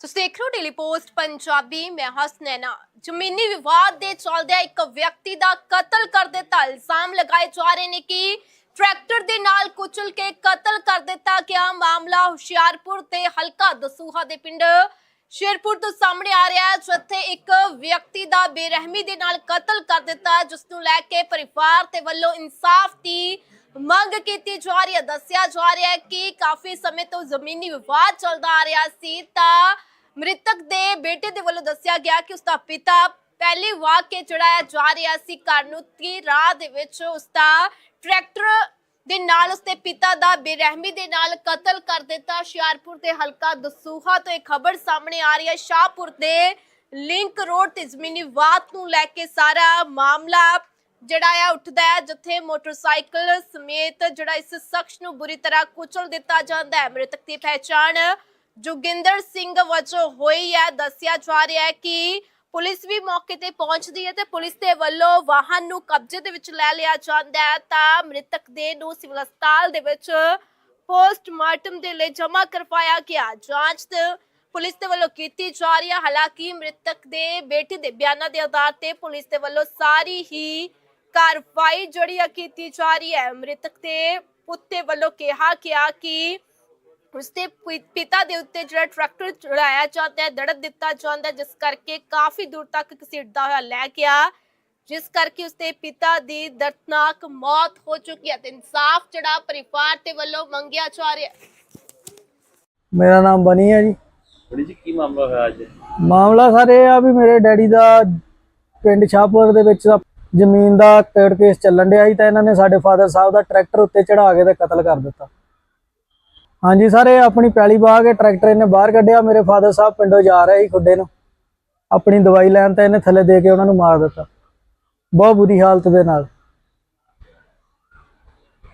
ਤੁਸੀਂ ਦੇਖ ਰਹੇ ਹੋ ਡੇਲੀ ਪੋਸਟ ਪੰਜਾਬੀ, ਮੈਂ ਹਸਨੈਨਾ ਜ਼ਮੀਨੀ ਵਿਵਾਦ ਦੇ ਚੱਲਦਿਆਂ ਇੱਕ ਵਿਅਕਤੀ ਦਾ ਕਤਲ ਕਰ ਦਿੱਤਾ। ਇਲਜ਼ਾਮ ਲਗਾਏ ਜਾ ਰਹੇ ਨੇ ਕਿ ਟਰੈਕਟਰ ਦੇ ਨਾਲ ਕੁਚਲ ਕੇ ਕਤਲ ਕਰ ਦਿੱਤਾ ਗਿਆ ਮਾਮਲਾ ਹੁਸ਼ਿਆਰਪੁਰ ਤੇ ਹਲਕਾ ਦਸੂਹਾ ਦੇ ਪਿੰਡ ਸ਼ੇਰਪੁਰ ਤੋਂ ਸਾਹਮਣੇ ਆ ਰਿਹਾ ਹੈ, ਜਿੱਥੇ ਇੱਕ ਵਿਅਕਤੀ ਦਾ ਬੇਰਹਿਮੀ ਦੇ ਨਾਲ ਕਤਲ ਕਰ ਦਿੱਤਾ ਜਿਸ ਨੂੰ ਲੈ ਕੇ ਪਰਿਵਾਰ ਤੇ ਵੱਲੋਂ ਇਨਸਾਫ ਦੀ ਮੰਗ ਕੀਤੀ ਜਾ ਰਹੀ ਹੈ, ਦੱਸਿਆ ਜਾ ਰਿਹਾ ਹੈ ਕਿ ਕਾਫੀ ਸਮੇਂ ਤੋਂ ਜ਼ਮੀਨੀ ਵਿਵਾਦ ਚੱਲਦਾ ਆ ਰਿਹਾ ਸੀ ਤਾਂ ਮ੍ਰਿਤਕ ਦੇ ਬੇਟੇ ਦੇ ਵੱਲੋਂ ਦੱਸਿਆ ਗਿਆ ਕਿ ਉਸਦਾ ਪਿਤਾ ਪਹਿਲੀ ਵਾਰ ਕੇ ਚੜਾਇਆ ਜਾ ਰਿਹਾ ਸੀ। ਘਰ ਨੂੰ ਰਾਹ ਦੇ ਵਿੱਚ ਉਸਦਾ ਟਰੈਕਟਰ ਦੇ ਨਾਲ ਉਸਦੇ ਪਿਤਾ ਦਾ ਬੇਰਹਿਮੀ ਦੇ ਨਾਲ ਕਤਲ ਕਰ ਦਿੱਤਾ। ਹੁਸ਼ਿਆਰਪੁਰ ਦੇ ਹਲਕਾ ਦਸੂਹਾ ਤੋਂ ਇਹ ਖਬਰ ਸਾਹਮਣੇ ਆ ਰਹੀ ਹੈ। ਸ਼ਾਹਪੁਰ ਦੇ ਲਿੰਕ ਰੋਡ ਤੇ ਜ਼ਮੀਨੀ ਵਿਵਾਦ ਨੂੰ ਲੈ ਕੇ ਸਾਰਾ ਮਾਮਲਾ ਜਿਹੜਾ ਆ ਉੱਠਦਾ ਹੈ ਜਿੱਥੇ ਮੋਟਰਸਾਈਕਲ ਸਮੇਤ ਜਿਹੜਾ ਇਸ ਸ਼ਖਸ ਨੂੰ ਬੁਰੀ ਤਰ੍ਹਾਂ ਕੁਚਲ ਦਿੱਤਾ ਜਾਂਦਾ ਹੈ। ਮ੍ਰਿਤਕ ਦੀ ਪਹਿਚਾਣ ਜੋਗਿੰਦਰ ਸਿੰਘ ਵਜੋਂ ਹੋਈ ਹੈ। ਦੱਸਿਆ ਜਾ ਰਿਹਾ ਹੈ ਕਿ ਪੁਲਿਸ ਵੀ ਮੌਕੇ ਤੇ ਪਹੁੰਚਦੀ ਹੈ ਤੇ ਪੁਲਿਸ ਦੇ ਵੱਲੋਂ ਵਾਹਨ ਨੂੰ ਕਬਜ਼ੇ ਦੇ ਵਿੱਚ ਲੈ ਲਿਆ ਜਾਂਦਾ ਹੈ। ਤਾਂ ਮ੍ਰਿਤਕ ਦੇ ਨੂੰ ਸਿਵਲ ਹਸਪਤਾਲ ਦੇ ਵਿੱਚ ਪੋਸਟਮਾਰਟਮ ਦੇ ਲਈ ਜਮ੍ਹਾਂ ਕਰਵਾਇਆ ਗਿਆ। ਜਾਂਚ ਪੁਲਿਸ ਦੇ ਵੱਲੋਂ ਕੀਤੀ ਜਾ ਰਹੀ ਹੈ। ਹਾਲਾਂਕਿ ਮ੍ਰਿਤਕ ਦੇ ਬੇਟੇ ਦੇ ਬਿਆਨਾਂ ਦੇ ਆਧਾਰ ਤੇ ਪੁਲਿਸ ਦੇ ਵੱਲੋਂ ਸਾਰੀ ਹੀ ਕਾਰਵਾਈ ਜਿਹੜੀ ਆ ਕੀਤੀ ਜਾ ਰਹੀ ਹੈ। ਮ੍ਰਿਤਕ ਦੇ ਪੁੱਤੇ ਵੱਲੋਂ ਕਿਹਾ ਗਿਆ ਕਿ ਉਸਦੇ ਪਿਤਾ ਦੇ ਉੱਤੇ ਜਿਹੜਾ ਟਰੈਕਟਰ ਚੜਾਇਆ ਜਾਂਦਾ ਹੈ ਦੜਤ ਦਿੱਤਾ ਜਾਂਦਾ ਜਿਸ ਕਰਕੇ ਕਾਫੀ ਦੂਰ ਤੱਕ ਘਸੀਟਦਾ ਹੋਇਆ ਲੈ ਗਿਆ। ਜਿਸ ਕਰਕੇ ਉਸਦੇ ਪਿਤਾ ਦੀ ਦਰਦਨਾਕ ਮੌਤ ਹੋ ਚੁੱਕੀ ਹੈ ਤੇ ਇਨਸਾਫ ਜਿਹੜਾ ਪਰਿਵਾਰ ਤੇ ਵੱਲੋਂ ਮੰਗਿਆ ਜਾ ਰਿਹਾ ਹੈ। ਮੇਰਾ ਨਾਮ ਬਨੀ ਹੈ ਜੀ। ਬੜੀ ਜੀ ਕੀ ਮਾਮਲਾ ਹੋਇਆ ਅੱਜ? ਮਾਮਲਾ ਸਰ ਇਹ ਆ ਵੀ ਮੇਰੇ ਡੈਡੀ ਦਾ ਪਿੰਡ ਸ਼ਾਹਪੁਰ ਦੇ ਵਿੱਚ ਜ਼ਮੀਨ ਦਾ ਕੋਰਟ ਕੇਸ ਚੱਲਣ ਡਿਆ ਸੀ ਤਾਂ ਇਹਨਾਂ ਨੇ ਸਾਡੇ ਫਾਦਰ ਸਾਹਿਬ ਦਾ ਟਰੈਕਟਰ ਉੱਤੇ ਚੜਾ ਕੇ ਤੇ ਕਤਲ ਕਰ ਦਿੱਤਾ। ਹਾਂਜੀ ਸਰ ਇਹ ਆਪਣੀ ਪੈਲੀ ਬਾਹ ਕੇ ਟਰੈਕਟਰ ਇਹਨੇ ਬਾਹਰ ਕੱਢਿਆ ਮੇਰੇ ਫਾਦਰ ਸਾਹਿਬ ਪਿੰਡੋਂ ਜਾ ਰਹੇ ਸੀ ਖੁੱਡੇ ਨੂੰ। ਆਪਣੀ ਦਵਾਈ ਲੈਣ ਤਾਂ ਇਹਨੇ ਥੱਲੇ ਦੇ ਕੇ ਉਹਨਾਂ ਨੂੰ ਮਾਰ ਦਿੱਤਾ। ਬਹੁਤ ਬੁਰੀ ਹਾਲਤ ਦੇ ਨਾਲ।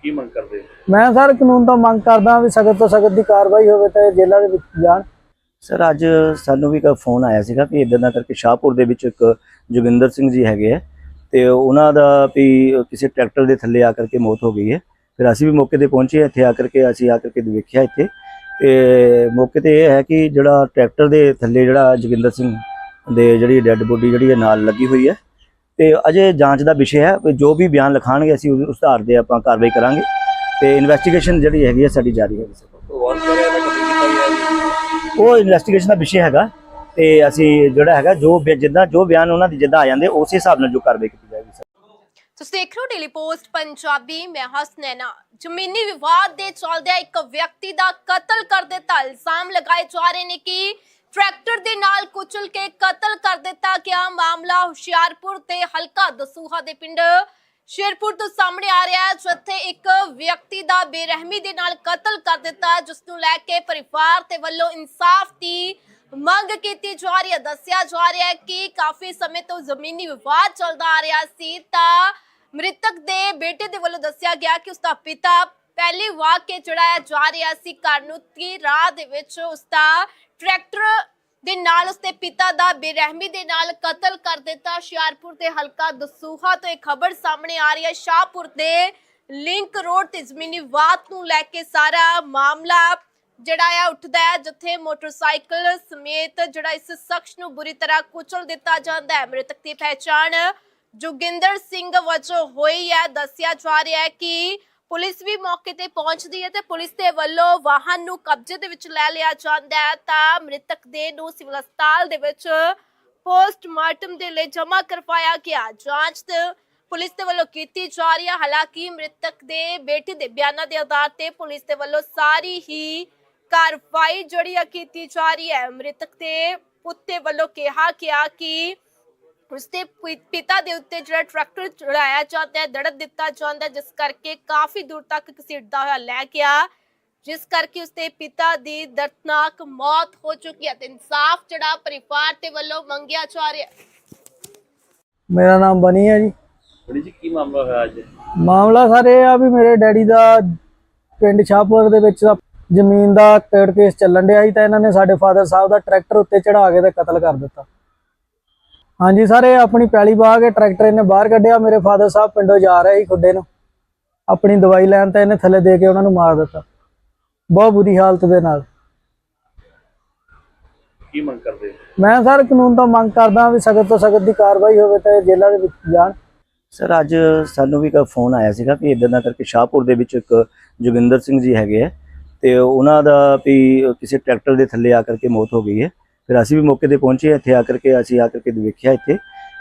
ਕੀ ਮੰਗ ਕਰਦੇ ਹੋ? ਮੈਂ ਸਰ ਕਾਨੂੰਨ ਤੋਂ ਮੰਗ ਕਰਦਾ ਵੀ ਸਖਤ ਤੋਂ ਸਖਤ ਦੀ ਕਾਰਵਾਈ ਹੋਵੇ ਤੇ ਜੇਲ੍ਹਾਂ ਦੇ ਵਿੱਚ ਜਾਣ। ਸਰ ਅੱਜ ਸਾਨੂੰ ਵੀ ਇੱਕ ਫੋਨ ਆਇਆ ਸੀਗਾ ਕਿ ਇਦਾਂ ਦਾ ਕਰਕੇ ਸ਼ਾਹਪੁਰ ਦੇ ਵਿੱਚ ਇੱਕ ਜੋਗਿੰਦਰ ਸਿੰਘ ਜੀ ਹੈਗੇ ਆ। ਤੇ ਉਹਨਾਂ ਦਾ ਵੀ ਕਿਸੇ ਟਰੈਕਟਰ ਦੇ ਥੱਲੇ ਆ ਕਰਕੇ ਮੌਤ ਹੋ ਗਈ ਹੈ। ਫਿਰ ਅਸੀਂ ਵੀ ਮੌਕੇ ਤੇ ਪਹੁੰਚੇ ਇੱਥੇ ਆ ਕਰਕੇ ਅਸੀਂ ਆ ਕਰਕੇ ਵੇਖਿਆ ਇੱਥੇ। ਤੇ ਮੌਕੇ ਤੇ ਇਹ ਹੈ ਕਿ ਜਿਹੜਾ ਟਰੈਕਟਰ ਦੇ ਥੱਲੇ ਜਿਹੜਾ ਜੋਗਿੰਦਰ ਸਿੰਘ ਦੇ ਜਿਹੜੀ ਡੈੱਡ ਬੋਡੀ ਜਿਹੜੀ ਹੈ ਨਾਲ ਲੱਗੀ ਹੋਈ ਹੈ। ਤੇ ਅਜੇ ਜਾਂਚ ਦਾ ਵਿਸ਼ਾ ਹੈ ਜੋ ਵੀ ਬਿਆਨ ਲਿਖਾਣਗੇ ਅਸੀਂ ਉਸ ਆਧਾਰ ਤੇ ਆਪਾਂ ਕਾਰਵਾਈ ਕਰਾਂਗੇ। ਤੇ ਇਨਵੈਸਟੀਗੇਸ਼ਨ ਜਿਹੜੀ ਹੈਗੀ ਹੈ ਸਾਡੀ ਜਾਰੀ ਹੈ। ਉਹ ਇਨਵੈਸਟੀਗੇਸ਼ਨ ਦਾ ਵਿਸ਼ਾ ਹੈਗਾ। ਤੇ ਅਸੀਂ ਜਿਹੜਾ ਹੈਗਾ, ਜੋ ਜਿੱਦਾਂ ਜੋ ਬਿਆਨ ਉਹਨਾਂ ਦੀ ਜਿੱਦਾਂ ਆ ਜਾਂਦੇ, ਉਸੇ ਹਿਸਾਬ ਨਾਲ ਜੋ ਕਾਰਵਾਈ ਕੀਤੀ ਜਾਏਗੀ, ਸਰ। ਤੁਸੀਂ ਦੇਖ ਰਹੇ ਹੋ ਡੇਲੀ ਪੋਸਟ ਪੰਜਾਬੀ, ਮੈਂ ਹਸਨੈਨਾ ਜ਼ਮੀਨੀ ਵਿਵਾਦ ਦੇ ਚੱਲਦਿਆਂ ਇੱਕ ਵਿਅਕਤੀ ਦਾ ਕਤਲ ਕਰ ਦਿੱਤਾ। ਇਲਜ਼ਾਮ ਲਗਾਏ ਜਾ ਰਹੇ ਨੇ ਕਿ ਟਰੈਕਟਰ ਦੇ ਨਾਲ ਕੁਚਲ ਕੇ ਕਤਲ ਕਰ ਦਿੱਤਾ ਗਿਆ ਮਾਮਲਾ ਹੁਸ਼ਿਆਰਪੁਰ ਤੇ ਹਲਕਾ ਦਸੂਹਾ ਦੇ ਪਿੰਡ ਸ਼ੇਰਪੁਰ ਤੋਂ ਸਾਹਮਣੇ ਆ ਰਿਹਾ ਹੈ, ਜਿੱਥੇ ਇੱਕ ਵਿਅਕਤੀ ਦਾ ਬੇਰਹਿਮੀ ਦੇ ਨਾਲ ਕਤਲ ਕਰ ਦਿੱਤਾ ਜਿਸ ਨੂੰ ਲੈ ਕੇ ਪਰਿਵਾਰ ਤੇ ਵੱਲੋਂ ਇਨਸਾਫ ਦੀ ਮੰਗ ਕੀਤੀ ਜਾ ਰਹੀ ਹੈ, ਦੱਸਿਆ ਜਾ ਰਿਹਾ ਹੈ ਕਿ ਕਾਫੀ ਸਮੇਂ ਤੋਂ ਜ਼ਮੀਨੀ ਵਿਵਾਦ ਚੱਲਦਾ ਆ ਰਿਹਾ ਸੀ ਤਾਂ ਮ੍ਰਿਤਕ ਦੇ ਬੇਟੇ ਦੇ ਵੱਲੋਂ ਦੱਸਿਆ ਗਿਆ ਕਿ ਉਸਦਾ ਪਿਤਾ ਪਹਿਲੀ ਵਾਰ ਕੇ ਚੜਾਇਆ ਜਾ ਰਿਹਾ ਸੀ। ਘਰ ਨੂੰ ਰਾਹ ਦੇ ਵਿੱਚ ਉਸਦਾ ਟਰੈਕਟਰ ਦੇ ਨਾਲ ਉਸਦੇ ਪਿਤਾ ਦਾ ਬੇਰਹਿਮੀ ਦੇ ਨਾਲ ਕਤਲ ਕਰ ਦਿੱਤਾ। ਹੁਸ਼ਿਆਰਪੁਰ ਦੇ ਹਲਕਾ ਦਸੂਹਾ ਤੋਂ ਇਹ ਖਬਰ ਸਾਹਮਣੇ ਆ ਰਹੀ ਹੈ। ਸ਼ਾਹਪੁਰ ਦੇ ਲਿੰਕ ਰੋਡ ਤੇ ਜ਼ਮੀਨੀ ਵਿਵਾਦ ਨੂੰ ਲੈ ਕੇ ਸਾਰਾ ਮਾਮਲਾ ਜਿਹੜਾ ਆ ਉੱਠਦਾ ਹੈ ਜਿੱਥੇ ਮੋਟਰਸਾਈਕਲ ਸਮੇਤ ਜਿਹੜਾ ਇਸ ਸ਼ਖਸ ਨੂੰ ਬੁਰੀ ਤਰ੍ਹਾਂ ਕੁਚਲ ਦਿੱਤਾ ਜਾਂਦਾ ਹੈ। ਮ੍ਰਿਤਕ ਦੀ ਪਹਿਚਾਣ ਜੋਗਿੰਦਰ ਸਿੰਘ ਵਜੋਂ ਹੋਈ ਹੈ। ਦੱਸਿਆ ਜਾ ਰਿਹਾ ਹੈ ਕਿ ਪੁਲਿਸ ਵੀ ਮੌਕੇ ਤੇ ਪਹੁੰਚਦੀ ਹੈ ਤੇ ਪੁਲਿਸ ਦੇ ਵੱਲੋਂ ਵਾਹਨ ਨੂੰ ਕਬਜ਼ੇ ਦੇ ਵਿੱਚ ਲੈ ਲਿਆ ਜਾਂਦਾ ਹੈ। ਤਾਂ ਮ੍ਰਿਤਕ ਦੇ ਨੂੰ ਸਿਵਲ ਹਸਪਤਾਲ ਦੇ ਵਿੱਚ ਪੋਸਟਮਾਰਟਮ ਦੇ ਲਈ ਜਮ੍ਹਾਂ ਕਰਵਾਇਆ ਗਿਆ। ਜਾਂਚ ਪੁਲਿਸ ਦੇ ਵੱਲੋਂ ਕੀਤੀ ਜਾ ਰਹੀ ਹੈ। ਹਾਲਾਂਕਿ ਮ੍ਰਿਤਕ ਦੇ ਬੇਟੇ ਦੇ ਬਿਆਨਾਂ ਦੇ ਆਧਾਰ ਤੇ ਪੁਲਿਸ ਦੇ ਵੱਲੋਂ ਸਾਰੀ ਹੀ ਕਾਰਵਾਈ ਜਿਹੜੀ ਆ ਕੀਤੀ ਜਾ ਰਹੀ ਹੈ। ਮ੍ਰਿਤਕ ਦੇ ਪੁੱਤੇ ਵੱਲੋਂ ਕਿਹਾ ਗਿਆ ਕਿ ਉਸਦੇ ਪਿਤਾ ਦੇ ਉੱਤੇ ਜਿਹੜਾ ਟਰੈਕਟਰ ਚੜਾਇਆ ਜਾਂਦਾ ਹੈ ਦੜਤ ਦਿੱਤਾ ਜਾਂਦਾ ਜਿਸ ਕਰਕੇ ਕਾਫੀ ਦੂਰ ਤੱਕ ਘਸੀਟਦਾ ਹੋਇਆ ਲੈ ਗਿਆ। ਜਿਸ ਕਰਕੇ ਉਸਦੇ ਪਿਤਾ ਦੀ ਦਰਦਨਾਕ ਮੌਤ ਹੋ ਚੁੱਕੀ ਹੈ ਤੇ ਇਨਸਾਫ ਜਿਹੜਾ ਪਰਿਵਾਰ ਤੇ ਵੱਲੋਂ ਮੰਗਿਆ ਜਾ ਰਿਹਾ ਮੇਰਾ ਨਾਮ ਬਨੀ ਹੈ ਜੀ। ਬਣੀ ਜੀ ਕੀ ਮਾਮਲਾ ਹੋਇਆ ਅੱਜ? ਮਾਮਲਾ ਸਰ ਇਹ ਆ ਵੀ ਮੇਰੇ ਡੈਡੀ ਦਾ ਪਿੰਡ ਸ਼ਾਹਪੁਰ ਦੇ ਵਿੱਚ ਜ਼ਮੀਨ ਦਾ ਕੋਰਟ ਕੇਸ ਚੱਲਣ ਡਿਆ ਸੀ ਤਾਂ ਇਹਨਾਂ ਨੇ ਸਾਡੇ ਫਾਦਰ ਸਾਹਿਬ ਦਾ ਟਰੈਕਟਰ ਉੱਤੇ ਚੜਾ ਕੇ ਤੇ ਕਤਲ ਕਰ ਦਿੱਤਾ। ਹਾਂਜੀ ਸਰ ਇਹ ਆਪਣੀ ਪੈਲੀ ਬਾਹ ਕੇ ਟਰੈਕਟਰ ਇਹਨੇ ਬਾਹਰ ਕੱਢਿਆ। ਮੇਰੇ ਫਾਦਰ ਸਾਹਿਬ ਪਿੰਡੋਂ ਜਾ ਰਹੇ ਸੀ ਖੁੱਡੇ ਨੂੰ। ਆਪਣੀ ਦਵਾਈ ਲੈਣ ਤਾਂ ਇਹਨੇ ਥੱਲੇ ਦੇ ਕੇ ਉਹਨਾਂ ਨੂੰ ਮਾਰ ਦਿੱਤਾ। ਬਹੁਤ ਬੁਰੀ ਹਾਲਤ ਦੇ ਨਾਲ। ਕੀ ਮੰਗ ਕਰਦੇ ਹੋ? ਮੈਂ ਸਰ ਕਾਨੂੰਨ ਤੋਂ ਮੰਗ ਕਰਦਾ ਵੀ ਸਖਤ ਤੋਂ ਸਖਤ ਦੀ ਕਾਰਵਾਈ ਹੋਵੇ ਤੇ ਜੇਲ੍ਹਾਂ ਦੇ ਵਿੱਚ ਜਾਣ। ਸਰ ਅੱਜ ਸਾਨੂੰ ਵੀ ਇੱਕ ਫੋਨ ਆਇਆ ਸੀਗਾ ਵੀ ਇਦਾਂ ਦਾ ਕਰਕੇ ਸ਼ਾਹਪੁਰ ਦੇ ਵਿੱਚ ਇੱਕ ਜੋਗਿੰਦਰ ਸਿੰਘ ਜੀ ਹੈਗੇ ਆ। ਤੇ ਉਹਨਾਂ ਦਾ ਵੀ ਕਿਸੇ ਟਰੈਕਟਰ ਦੇ ਥੱਲੇ ਆ ਕਰਕੇ ਮੌਤ ਹੋ ਗਈ ਹੈ। ਫਿਰ ਅਸੀਂ ਵੀ ਮੌਕੇ ਤੇ ਪਹੁੰਚੇ ਇੱਥੇ ਆ ਕਰਕੇ ਅਸੀਂ ਆ ਕਰਕੇ ਵੇਖਿਆ ਇੱਥੇ।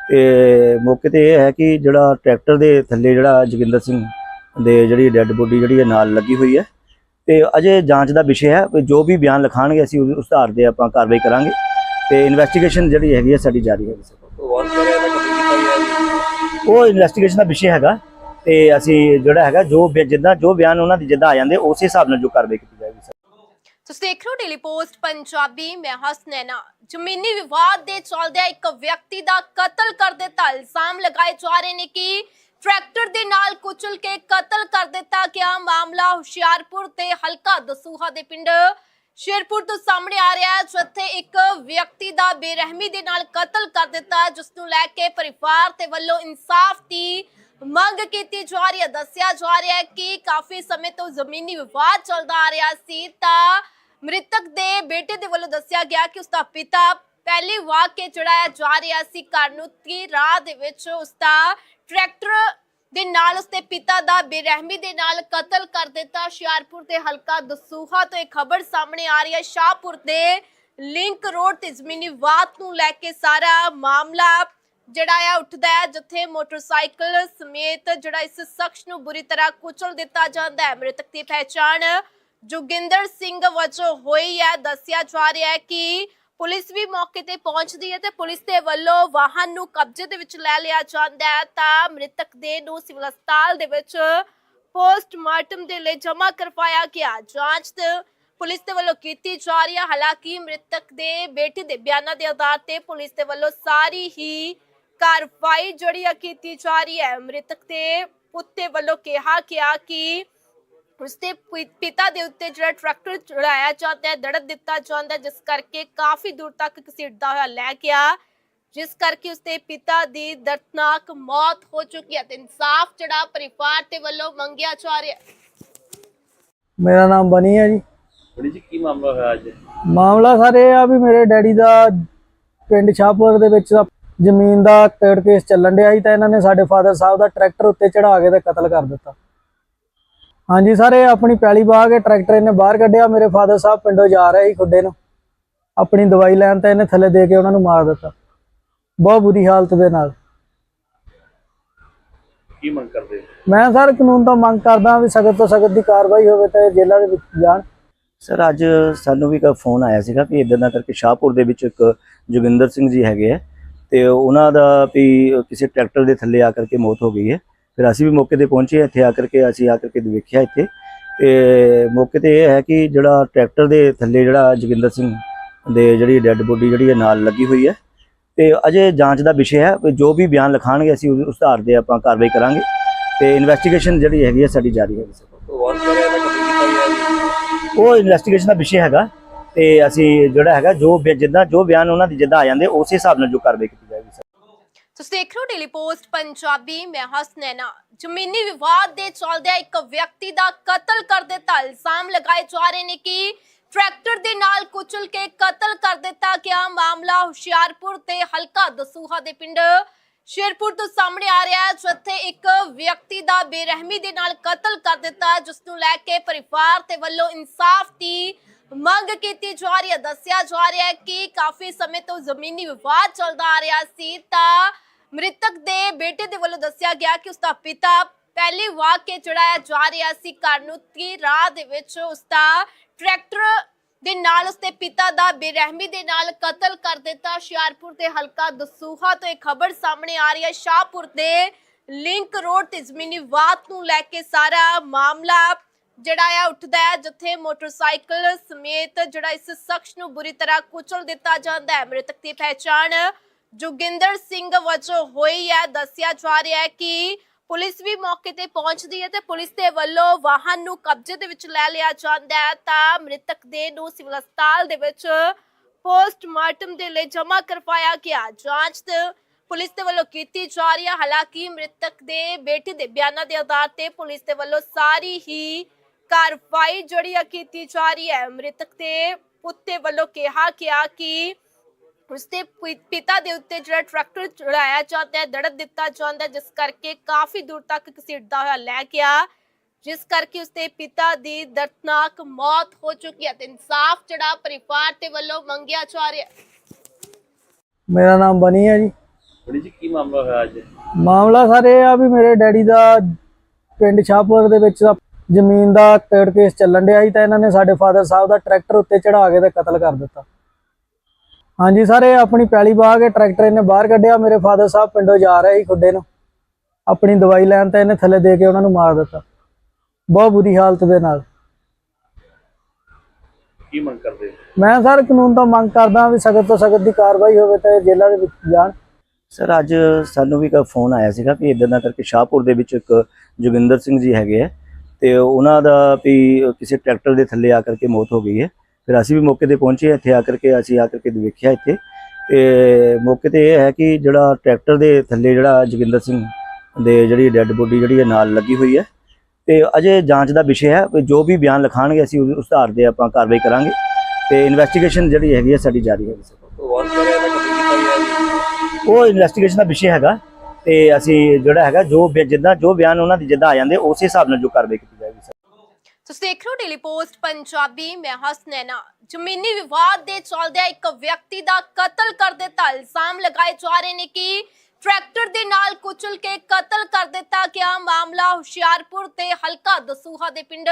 ਤੇ ਮੌਕੇ ਤੇ ਇਹ ਹੈ ਕਿ ਜਿਹੜਾ ਟਰੈਕਟਰ ਦੇ ਥੱਲੇ ਜਿਹੜਾ ਜੋਗਿੰਦਰ ਸਿੰਘ ਦੇ ਜਿਹੜੀ ਡੈੱਡ ਬੋਡੀ ਜਿਹੜੀ ਹੈ ਨਾਲ ਲੱਗੀ ਹੋਈ ਹੈ। ਤੇ ਅਜੇ ਜਾਂਚ ਦਾ ਵਿਸ਼ਾ ਹੈ ਜੋ ਵੀ ਬਿਆਨ ਲਿਖਾਣਗੇ ਅਸੀਂ ਉਸ ਆਧਾਰ ਤੇ ਆਪਾਂ ਕਾਰਵਾਈ ਕਰਾਂਗੇ। ਤੇ ਇਨਵੈਸਟੀਗੇਸ਼ਨ ਜਿਹੜੀ ਹੈਗੀ ਹੈ ਸਾਡੀ ਜਾਰੀ ਹੈ। ਉਹ ਇਨਵੈਸਟੀਗੇਸ਼ਨ ਦਾ ਵਿਸ਼ਾ ਹੈਗਾ। ਤੇ ਅਸੀਂ ਜਿਹੜਾ ਹੈਗਾ, ਜੋ ਜਿੱਦਾਂ ਜੋ ਬਿਆਨ ਉਹਨਾਂ ਦੀ ਜਿੱਦਾਂ ਆ ਜਾਂਦੇ, ਉਸੇ ਹਿਸਾਬ ਨਾਲ ਜੋ ਕਾਰਵਾਈ ਕੀਤੀ ਜਾਏਗੀ, ਸਰ। ਤੁਸੀਂ ਦੇਖ ਰਹੇ ਹੋ ਡੇਲੀ ਪੋਸਟ ਪੰਜਾਬੀ, ਮੈਂ ਹਸਨੈਨਾ ਜ਼ਮੀਨੀ ਵਿਵਾਦ ਦੇ ਚੱਲਦਿਆਂ ਇੱਕ ਵਿਅਕਤੀ ਦਾ ਕਤਲ ਕਰ ਦਿੱਤਾ। ਇਲਜ਼ਾਮ ਲਗਾਏ ਜਾ ਰਹੇ ਨੇ ਕਿ ਟਰੈਕਟਰ ਦੇ ਨਾਲ ਕੁਚਲ ਕੇ ਕਤਲ ਕਰ ਦਿੱਤਾ ਗਿਆ ਮਾਮਲਾ ਹੁਸ਼ਿਆਰਪੁਰ ਤੇ ਹਲਕਾ ਦਸੂਹਾ ਦੇ ਪਿੰਡ ਸ਼ੇਰਪੁਰ ਤੋਂ ਸਾਹਮਣੇ ਆ ਰਿਹਾ ਹੈ, ਜਿੱਥੇ ਇੱਕ ਵਿਅਕਤੀ ਦਾ ਬੇਰਹਿਮੀ ਦੇ ਨਾਲ ਕਤਲ ਕਰ ਦਿੱਤਾ ਜਿਸ ਨੂੰ ਲੈ ਕੇ ਪਰਿਵਾਰ ਤੇ ਵੱਲੋਂ ਇਨਸਾਫ ਦੀ ਮੰਗ ਕੀਤੀ ਜਾ ਰਹੀ ਹੈ, ਦੱਸਿਆ ਜਾ ਰਿਹਾ ਹੈ ਕਿ ਕਾਫੀ ਸਮੇਂ ਤੋਂ ਜ਼ਮੀਨੀ ਵਿਵਾਦ ਚੱਲਦਾ ਆ ਰਿਹਾ ਸੀ ਤਾਂ ਮ੍ਰਿਤਕ ਦੇ ਬੇਟੇ ਦੇ ਵੱਲੋਂ ਦੱਸਿਆ ਗਿਆ ਕਿ ਉਸਦਾ ਪਿਤਾ ਪਹਿਲੀ ਵਾਰ ਕੇ ਚੜਾਇਆ ਜਾ ਰਿਹਾ ਸੀ। ਘਰ ਨੂੰ ਤੀ ਰਾਹ ਦੇ ਵਿੱਚ ਉਸਦਾ ਟਰੈਕਟਰ ਦੇ ਨਾਲ ਉਸਦੇ ਪਿਤਾ ਦਾ ਬੇਰਹਿਮੀ ਦੇ ਨਾਲ ਕਤਲ ਕਰ ਦਿੱਤਾ। ਹੁਸ਼ਿਆਰਪੁਰ ਦੇ ਹਲਕਾ ਦਸੂਹਾ ਤੋਂ ਇਹ ਖਬਰ ਸਾਹਮਣੇ ਆ ਰਹੀ ਹੈ। ਸ਼ਾਹਪੁਰ ਦੇ ਲਿੰਕ ਰੋਡ ਤੇ ਜ਼ਮੀਨੀ ਵਿਵਾਦ ਨੂੰ ਲੈ ਕੇ ਸਾਰਾ ਮਾਮਲਾ ਜਿਹੜਾ ਆ ਉੱਠਦਾ ਹੈ ਜਿੱਥੇ ਮੋਟਰਸਾਈਕਲ ਸਮੇਤ ਜਿਹੜਾ ਇਸ ਸ਼ਖਸ ਨੂੰ ਬੁਰੀ ਤਰ੍ਹਾਂ ਕੁਚਲ ਦਿੱਤਾ ਜਾਂਦਾ ਹੈ। ਮ੍ਰਿਤਕ ਦੀ ਪਹਿਚਾਣ ਜੋਗਿੰਦਰ ਸਿੰਘ ਵਜੋਂ ਹੋਈ ਹੈ। ਦੱਸਿਆ ਜਾ ਰਿਹਾ ਹੈ ਕਿ ਪੁਲਿਸ ਵੀ ਮੌਕੇ ਤੇ ਪਹੁੰਚਦੀ ਹੈ ਤੇ ਪੁਲਿਸ ਦੇ ਵੱਲੋਂ ਵਾਹਨ ਨੂੰ ਕਬਜ਼ੇ ਦੇ ਵਿੱਚ ਲੈ ਲਿਆ ਜਾਂਦਾ ਹੈ। ਤਾਂ ਮ੍ਰਿਤਕ ਦੇ ਨੂੰ ਸਿਵਲ ਹਸਪਤਾਲ ਦੇ ਵਿੱਚ ਪੋਸਟਮਾਰਟਮ ਦੇ ਲਈ ਜਮ੍ਹਾਂ ਕਰਵਾਇਆ ਗਿਆ। ਜਾਂਚ ਪੁਲਿਸ ਦੇ ਵੱਲੋਂ ਕੀਤੀ ਜਾ ਰਹੀ ਹੈ। ਹਾਲਾਂਕਿ ਮ੍ਰਿਤਕ ਦੇ ਬੇਟੇ ਦੇ ਬਿਆਨਾਂ ਦੇ ਆਧਾਰ ਤੇ ਪੁਲਿਸ ਦੇ ਵੱਲੋਂ ਸਾਰੀ ਹੀ ਕਾਰਵਾਈ ਜਿਹੜੀ ਆ ਕੀਤੀ ਜਾ ਰਹੀ ਹੈ। ਮ੍ਰਿਤਕ ਦੇ ਪੁੱਤੇ ਵੱਲੋਂ ਕਿਹਾ ਗਿਆ ਕਿ ਉਸਦੇ ਪਿਤਾ ਦੇ ਉੱਤੇ ਜਿਹੜਾ ਟਰੈਕਟਰ ਚੜਾਇਆ ਜਾਂਦਾ ਹੈ ਦੜਤ ਦਿੱਤਾ ਜਾਂਦਾ ਜਿਸ ਕਰਕੇ ਕਾਫੀ ਦੂਰ ਤੱਕ ਘਸੀਟਦਾ ਹੋਇਆ ਲੈ ਗਿਆ। ਜਿਸ ਕਰਕੇ ਉਸਦੇ ਪਿਤਾ ਦੀ ਦਰਦਨਾਕ ਮੌਤ ਹੋ ਚੁੱਕੀ ਹੈ ਤੇ ਇਨਸਾਫ ਜਿਹੜਾ ਪਰਿਵਾਰ ਤੇ ਵੱਲੋਂ ਮੰਗਿਆ ਜਾ ਰਿਹਾ ਮੇਰਾ ਨਾਮ ਬਨੀ ਹੈ ਜੀ। ਬਣੀ ਜੀ ਕੀ ਮਾਮਲਾ ਹੋਇਆ ਅੱਜ? ਮਾਮਲਾ ਸਰ ਇਹ ਆ ਵੀ ਮੇਰੇ ਡੈਡੀ ਦਾ ਪਿੰਡ ਸ਼ਾਹਪੁਰ ਦੇ ਵਿੱਚ ਜ਼ਮੀਨ ਦਾ ਕੋਰਟ ਕੇਸ ਚੱਲਣ ਡਿਆ ਸੀ ਤਾਂ ਇਹਨਾਂ ਨੇ ਸਾਡੇ ਫਾਦਰ ਸਾਹਿਬ ਦਾ ਟਰੈਕਟਰ ਉੱਤੇ ਚੜਾ ਕੇ ਤੇ ਕਤਲ ਕਰ ਦਿੱਤਾ। ਹਾਂਜੀ ਸਰ ਇਹ ਆਪਣੀ ਪੈਲੀ ਬਾਹ ਕੇ ਟਰੈਕਟਰ ਇਹਨੇ ਬਾਹਰ ਕੱਢਿਆ। ਮੇਰੇ ਫਾਦਰ ਸਾਹਿਬ ਪਿੰਡੋਂ ਜਾ ਰਹੇ ਸੀ ਖੁੱਡੇ ਨੂੰ। ਆਪਣੀ ਦਵਾਈ ਲੈਣ ਤਾਂ ਇਹਨੇ ਥੱਲੇ ਦੇ ਕੇ ਉਹਨਾਂ ਨੂੰ ਮਾਰ ਦਿੱਤਾ। ਬਹੁਤ ਬੁਰੀ ਹਾਲਤ ਦੇ ਨਾਲ। ਕੀ ਮੰਗ ਕਰਦੇ ਹੋ? ਮੈਂ ਸਰ ਕਾਨੂੰਨ ਤੋਂ ਮੰਗ ਕਰਦਾ ਵੀ ਸਖਤ ਤੋਂ ਸਖਤ ਦੀ ਕਾਰਵਾਈ ਹੋਵੇ ਤੇ ਜੇਲ੍ਹਾਂ ਦੇ ਵਿੱਚ ਜਾਣ। ਸਰ ਅੱਜ ਸਾਨੂੰ ਵੀ ਇੱਕ ਫੋਨ ਆਇਆ ਸੀਗਾ ਵੀ ਇਦਾਂ ਦਾ ਕਰਕੇ ਸ਼ਾਹਪੁਰ ਦੇ ਵਿੱਚ ਇੱਕ ਜੋਗਿੰਦਰ ਸਿੰਘ ਜੀ ਹੈਗੇ ਆ। ਤੇ ਉਹਨਾਂ ਦਾ ਵੀ ਕਿਸੇ ਟਰੈਕਟਰ ਦੇ ਥੱਲੇ ਆ ਕਰਕੇ ਮੌਤ ਹੋ ਗਈ ਹੈ। ਫਿਰ ਅਸੀਂ ਵੀ ਮੌਕੇ ਤੇ ਪਹੁੰਚੇ ਇੱਥੇ ਆ ਕਰਕੇ ਅਸੀਂ ਆ ਕਰਕੇ ਵੇਖਿਆ ਇੱਥੇ। ਤੇ ਮੌਕੇ ਤੇ ਇਹ ਹੈ ਕਿ ਜਿਹੜਾ ਟਰੈਕਟਰ ਦੇ ਥੱਲੇ ਜਿਹੜਾ ਜੋਗਿੰਦਰ ਸਿੰਘ ਦੇ ਜਿਹੜੀ ਡੈੱਡ ਬੋਡੀ ਜਿਹੜੀ ਹੈ ਨਾਲ ਲੱਗੀ ਹੋਈ ਹੈ। ਤੇ ਅਜੇ ਜਾਂਚ ਦਾ ਵਿਸ਼ਾ ਹੈ ਜੋ ਵੀ ਬਿਆਨ ਲਿਖਾਣਗੇ ਅਸੀਂ ਉਸ ਆਧਾਰ ਤੇ ਆਪਾਂ ਕਾਰਵਾਈ ਕਰਾਂਗੇ। ਤੇ ਇਨਵੈਸਟੀਗੇਸ਼ਨ ਜਿਹੜੀ ਹੈਗੀ ਹੈ ਸਾਡੀ ਜਾਰੀ ਹੈ। ਉਹ ਇਨਵੈਸਟੀਗੇਸ਼ਨ ਦਾ ਵਿਸ਼ਾ ਹੈਗਾ। ਤੇ ਅਸੀਂ ਜਿਹੜਾ ਹੈਗਾ, ਜੋ ਜਿੱਦਾਂ ਜੋ ਬਿਆਨ ਉਹਨਾਂ ਦੀ ਜਿੱਦਾਂ ਆ ਜਾਂਦੇ, ਉਸੇ ਹਿਸਾਬ ਨਾਲ ਜੋ ਕਾਰਵਾਈ ਕੀਤੀ ਜਾਏਗੀ, ਸਰ। ਤੁਸੀਂ ਦੇਖ ਰਹੇ ਹੋ ਡੇਲੀ ਪੋਸਟ ਪੰਜਾਬੀ, ਮੈਂ ਹਸਨੈਨਾ ਜ਼ਮੀਨੀ ਵਿਵਾਦ ਦੇ ਚੱਲਦਿਆਂ ਇੱਕ ਵਿਅਕਤੀ ਦਾ ਕਤਲ ਕਰ ਦਿੱਤਾ। ਇਲਜ਼ਾਮ ਲਗਾਏ ਜਾ ਰਹੇ ਨੇ ਕਿ ਟਰੈਕਟਰ ਦੇ ਨਾਲ ਕੁਚਲ ਕੇ ਕਤਲ ਕਰ ਦਿੱਤਾ ਗਿਆ। ਮਾਮਲਾ ਹੁਸ਼ਿਆਰਪੁਰ ਤੇ ਹਲਕਾ ਦਸੂਹਾ ਦੇ ਪਿੰਡ ਸ਼ੇਰਪੁਰ ਤੋਂ ਸਾਹਮਣੇ ਆ ਰਿਹਾ ਹੈ, ਜਿੱਥੇ ਇੱਕ ਵਿਅਕਤੀ ਦਾ ਬੇਰਹਿਮੀ ਦੇ ਨਾਲ ਕਤਲ ਕਰ ਦਿੱਤਾ ਜਿਸ ਨੂੰ ਲੈ ਕੇ ਪਰਿਵਾਰ ਤੇ ਵੱਲੋਂ ਇਨਸਾਫ ਦੀ ਮੰਗ ਕੀਤੀ ਜਾ ਰਹੀ ਹੈ, ਦੱਸਿਆ ਜਾ ਰਿਹਾ ਹੈ ਕਿ ਕਾਫੀ ਸਮੇਂ ਤੋਂ ਜ਼ਮੀਨੀ ਵਿਵਾਦ ਚੱਲਦਾ ਆ ਰਿਹਾ ਸੀ ਤਾਂ ਮ੍ਰਿਤਕ ਦੇ ਬੇਟੇ ਦੇ ਵੱਲੋਂ ਦੱਸਿਆ ਗਿਆ ਕਿ ਉਸਦਾ ਪਿਤਾ ਪਹਿਲੀ ਵਾਰ ਕੇ ਚੜਾਇਆ ਜਾ ਰਿਹਾ ਸੀ। ਘਰ ਨੂੰ ਤੀ ਰਾਹ ਦੇ ਵਿੱਚ ਉਸਦਾ ਟਰੈਕਟਰ ਦੇ ਨਾਲ ਉਸਦੇ ਪਿਤਾ ਦਾ ਬੇਰਹਿਮੀ ਦੇ ਨਾਲ ਕਤਲ ਕਰ ਦਿੱਤਾ। ਹੁਸ਼ਿਆਰਪੁਰ ਦੇ ਹਲਕਾ ਦਸੂਹਾ ਤੋਂ ਇਹ ਖਬਰ ਸਾਹਮਣੇ ਆ ਰਹੀ ਹੈ। ਸ਼ਾਹਪੁਰ ਦੇ ਲਿੰਕ ਰੋਡ ਤੇ ਜ਼ਮੀਨੀ ਵਾਦ ਨੂੰ ਲੈ ਕੇ ਸਾਰਾ ਮਾਮਲਾ ਜਿਹੜਾ ਆ ਉੱਠਦਾ ਹੈ ਜਿੱਥੇ ਮੋਟਰਸਾਈਕਲ ਸਮੇਤ ਜਿਹੜਾ ਇਸ ਸ਼ਖਸ ਨੂੰ ਬੁਰੀ ਤਰ੍ਹਾਂ ਕੁਚਲ ਦਿੱਤਾ ਜਾਂਦਾ ਹੈ। ਮ੍ਰਿਤਕ ਦੀ ਪਹਿਚਾਣ ਜੋਗਿੰਦਰ ਸਿੰਘ ਵਜੋਂ ਹੋਈ ਹੈ। ਦੱਸਿਆ ਜਾ ਰਿਹਾ ਹੈ ਕਿ ਪੁਲਿਸ ਵੀ ਮੌਕੇ ਤੇ ਪਹੁੰਚਦੀ ਹੈ ਤੇ ਪੁਲਿਸ ਦੇ ਵੱਲੋਂ ਵਾਹਨ ਨੂੰ ਕਬਜ਼ੇ ਦੇ ਵਿੱਚ ਲੈ ਲਿਆ ਜਾਂਦਾ ਹੈ। ਤਾਂ ਮ੍ਰਿਤਕ ਦੇ ਨੂੰ ਸਿਵਲ ਹਸਪਤਾਲ ਦੇ ਵਿੱਚ ਪੋਸਟਮਾਰਟਮ ਦੇ ਲਈ ਜਮ੍ਹਾਂ ਕਰਵਾਇਆ ਗਿਆ। ਜਾਂਚ ਪੁਲਿਸ ਦੇ ਵੱਲੋਂ ਕੀਤੀ ਜਾ ਰਹੀ ਹੈ। ਹਾਲਾਂਕਿ ਮ੍ਰਿਤਕ ਦੇ ਬੇਟੇ ਦੇ ਬਿਆਨਾਂ ਦੇ ਆਧਾਰ ਤੇ ਪੁਲਿਸ ਦੇ ਵੱਲੋਂ ਸਾਰੀ ਹੀ ਕਾਰਵਾਈ ਜਿਹੜੀ ਆ ਕੀਤੀ ਜਾ ਰਹੀ ਹੈ। ਮ੍ਰਿਤਕ ਦੇ ਪੁੱਤੇ ਵੱਲੋਂ ਕਿਹਾ ਗਿਆ ਕਿ ਉਸਦੇ ਪਿਤਾ ਦੇ ਉੱਤੇ ਜਿਹੜਾ ਟਰੈਕਟਰ ਚੜਾਇਆ ਜਾਂਦਾ ਹੈ ਦੜਤ ਦਿੱਤਾ ਜਾਂਦਾ ਹੈ, ਜਿਸ ਕਰਕੇ ਕਾਫੀ ਦੂਰ ਤੱਕ ਘਸੀਟਦਾ ਹੋਇਆ ਲੈ ਗਿਆ। ਜਿਸ ਕਰਕੇ ਉਸਦੇ ਪਿਤਾ ਦੀ ਦਰਦਨਾਕ ਮੌਤ ਹੋ ਚੁੱਕੀ ਹੈ ਤੇ ਇਨਸਾਫ ਜਿਹੜਾ ਪਰਿਵਾਰ ਦੇ ਵੱਲੋਂ ਮੰਗਿਆ ਜਾ ਰਿਹਾ ਮੇਰਾ ਨਾਮ ਬਨੀ ਹੈ ਜੀ। ਬਣੀ ਜੀ ਕੀ ਮਾਮਲਾ ਹੋਇਆ ਅੱਜ? ਮਾਮਲਾ ਸਰ ਇਹ ਆ ਵੀ ਮੇਰੇ ਡੈਡੀ ਦਾ ਪਿੰਡ ਸ਼ਾਹਪੁਰ ਦੇ ਵਿੱਚ ਜ਼ਮੀਨ ਦਾ ਕੋਰਟ ਕੇਸ ਚੱਲਣ ਡਿਆ ਸੀ ਤਾਂ ਇਹਨਾਂ ਨੇ ਸਾਡੇ ਫਾਦਰ ਸਾਹਿਬ ਦਾ ਟਰੈਕਟਰ ਉੱਤੇ ਚੜਾ ਕੇ ਤੇ ਕਤਲ ਕਰ ਦਿੱਤਾ। ਹਾਂਜੀ ਸਰ ਇਹ ਆਪਣੀ ਪੈਲੀ ਬਾਹ ਕੇ ਟਰੈਕਟਰ ਇਹਨੇ ਬਾਹਰ ਕੱਢਿਆ ਮੇਰੇ ਫਾਦਰ ਸਾਹਿਬ ਪਿੰਡੋਂ ਜਾ ਰਹੇ ਸੀ ਖੁੱਡੇ ਨੂੰ। ਆਪਣੀ ਦਵਾਈ ਲੈਣ ਤਾਂ ਇਹਨੇ ਥੱਲੇ ਦੇ ਕੇ ਉਹਨਾਂ ਨੂੰ ਮਾਰ ਦਿੱਤਾ। ਬਹੁਤ ਬੁਰੀ ਹਾਲਤ ਦੇ ਨਾਲ। ਕੀ ਮੰਗ ਕਰਦੇ ਹੋ? ਮੈਂ ਸਰ ਕਾਨੂੰਨ ਤੋਂ ਮੰਗ ਕਰਦਾ ਵੀ ਸਖਤ ਤੋਂ ਸਖਤ ਦੀ ਕਾਰਵਾਈ ਹੋਵੇ ਤੇ ਜੇਲ੍ਹਾਂ ਦੇ ਵਿੱਚ ਜਾਣ। ਸਰ ਅੱਜ ਸਾਨੂੰ ਵੀ ਇੱਕ ਫੋਨ ਆਇਆ ਸੀਗਾ ਵੀ ਇਦਾਂ ਦਾ ਕਰਕੇ ਸ਼ਾਹਪੁਰ ਦੇ ਵਿੱਚ ਇੱਕ ਜੋਗਿੰਦਰ ਸਿੰਘ ਜੀ ਹੈਗੇ ਆ। ਤੇ ਉਹਨਾਂ ਦਾ ਵੀ ਕਿਸੇ ਟਰੈਕਟਰ ਦੇ ਥੱਲੇ ਆ ਕਰਕੇ ਮੌਤ ਹੋ ਗਈ ਹੈ। ਫਿਰ ਅਸੀਂ ਵੀ ਮੌਕੇ ਤੇ ਪਹੁੰਚੇ ਇੱਥੇ ਆ ਕਰਕੇ ਅਸੀਂ ਆ ਕਰਕੇ ਵੇਖਿਆ ਇੱਥੇ। ਤੇ ਮੌਕੇ ਤੇ ਇਹ ਹੈ ਕਿ ਜਿਹੜਾ ਟਰੈਕਟਰ ਦੇ ਥੱਲੇ ਜਿਹੜਾ ਜੋਗਿੰਦਰ ਸਿੰਘ ਦੇ ਜਿਹੜੀ ਡੈੱਡ ਬੋਡੀ ਜਿਹੜੀ ਹੈ ਨਾਲ ਲੱਗੀ ਹੋਈ ਹੈ। ਤੇ ਅਜੇ ਜਾਂਚ ਦਾ ਵਿਸ਼ਾ ਹੈ ਜੋ ਵੀ ਬਿਆਨ ਲਿਖਾਣਗੇ ਅਸੀਂ ਉਸ ਆਧਾਰ ਤੇ ਆਪਾਂ ਕਾਰਵਾਈ ਕਰਾਂਗੇ। ਤੇ ਇਨਵੈਸਟੀਗੇਸ਼ਨ ਜਿਹੜੀ ਹੈਗੀ ਹੈ ਸਾਡੀ ਜਾਰੀ ਹੈ। ਉਹ ਇਨਵੈਸਟੀਗੇਸ਼ਨ ਦਾ ਵਿਸ਼ਾ ਹੈਗਾ। ਤੇ ਅਸੀਂ ਜਿਹੜਾ ਹੈਗਾ, ਜੋ ਜਿੱਦਾਂ ਜੋ ਬਿਆਨ ਉਹਨਾਂ ਦੀ ਜਿੱਦਾਂ ਆ ਜਾਂਦੇ, ਉਸੇ ਹਿਸਾਬ ਨਾਲ ਜੋ ਕਾਰਵਾਈ ਕੀਤੀ ਜਾਏਗੀ, ਸਰ। ਤੁਸੀਂ ਦੇਖ ਰਹੇ ਹੋ ਡੇਲੀ ਪੋਸਟ ਪੰਜਾਬੀ, ਮੈਂ ਹਸਨੈਨਾ ਜ਼ਮੀਨੀ ਵਿਵਾਦ ਦੇ ਚੱਲਦਿਆਂ ਇੱਕ ਵਿਅਕਤੀ ਦਾ ਕਤਲ ਕਰ ਦਿੱਤਾ। ਇਲਜ਼ਾਮ ਲਗਾਏ ਜਾ ਰਹੇ ਨੇ ਕਿ ਟਰੈਕਟਰ ਦੇ ਨਾਲ ਕੁਚਲ ਕੇ ਕਤਲ ਕਰ ਦਿੱਤਾ ਗਿਆ ਮਾਮਲਾ ਹੁਸ਼ਿਆਰਪੁਰ ਤੇ ਹਲਕਾ ਦਸੂਹਾ ਦੇ ਪਿੰਡ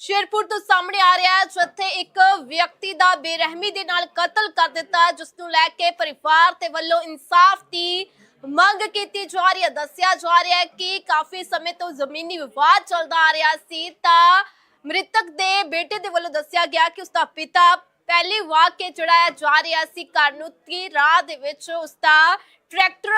ਸ਼ੇਰਪੁਰ ਤੋਂ ਸਾਹਮਣੇ ਆ ਰਿਹਾ ਹੈ, ਜਿੱਥੇ ਇੱਕ ਵਿਅਕਤੀ ਦਾ ਬੇਰਹਿਮੀ ਦੇ ਨਾਲ ਕਤਲ ਕਰ ਦਿੱਤਾ ਜਿਸ ਨੂੰ ਲੈ ਕੇ ਪਰਿਵਾਰ ਤੇ ਵੱਲੋਂ ਇਨਸਾਫ ਦੀ ਮੰਗ ਕੀਤੀ ਜਾ ਰਹੀ ਹੈ, ਦੱਸਿਆ ਜਾ ਰਿਹਾ ਹੈ ਕਿ ਕਾਫੀ ਸਮੇਂ ਤੋਂ ਜ਼ਮੀਨੀ ਵਿਵਾਦ ਚੱਲਦਾ ਆ ਰਿਹਾ ਸੀ ਤਾਂ ਮ੍ਰਿਤਕ ਦੇ ਬੇਟੇ ਦੇ ਵੱਲੋਂ ਦੱਸਿਆ ਗਿਆ ਕਿ ਉਸਦਾ ਪਿਤਾ ਪਹਿਲੀ ਵਾਰ ਕੇ ਚੜਾਇਆ ਜਾ ਰਿਹਾ ਸੀ। ਘਰ ਨੂੰ ਤੀ ਰਾਹ ਦੇ ਵਿੱਚ ਉਸਦਾ ਟਰੈਕਟਰ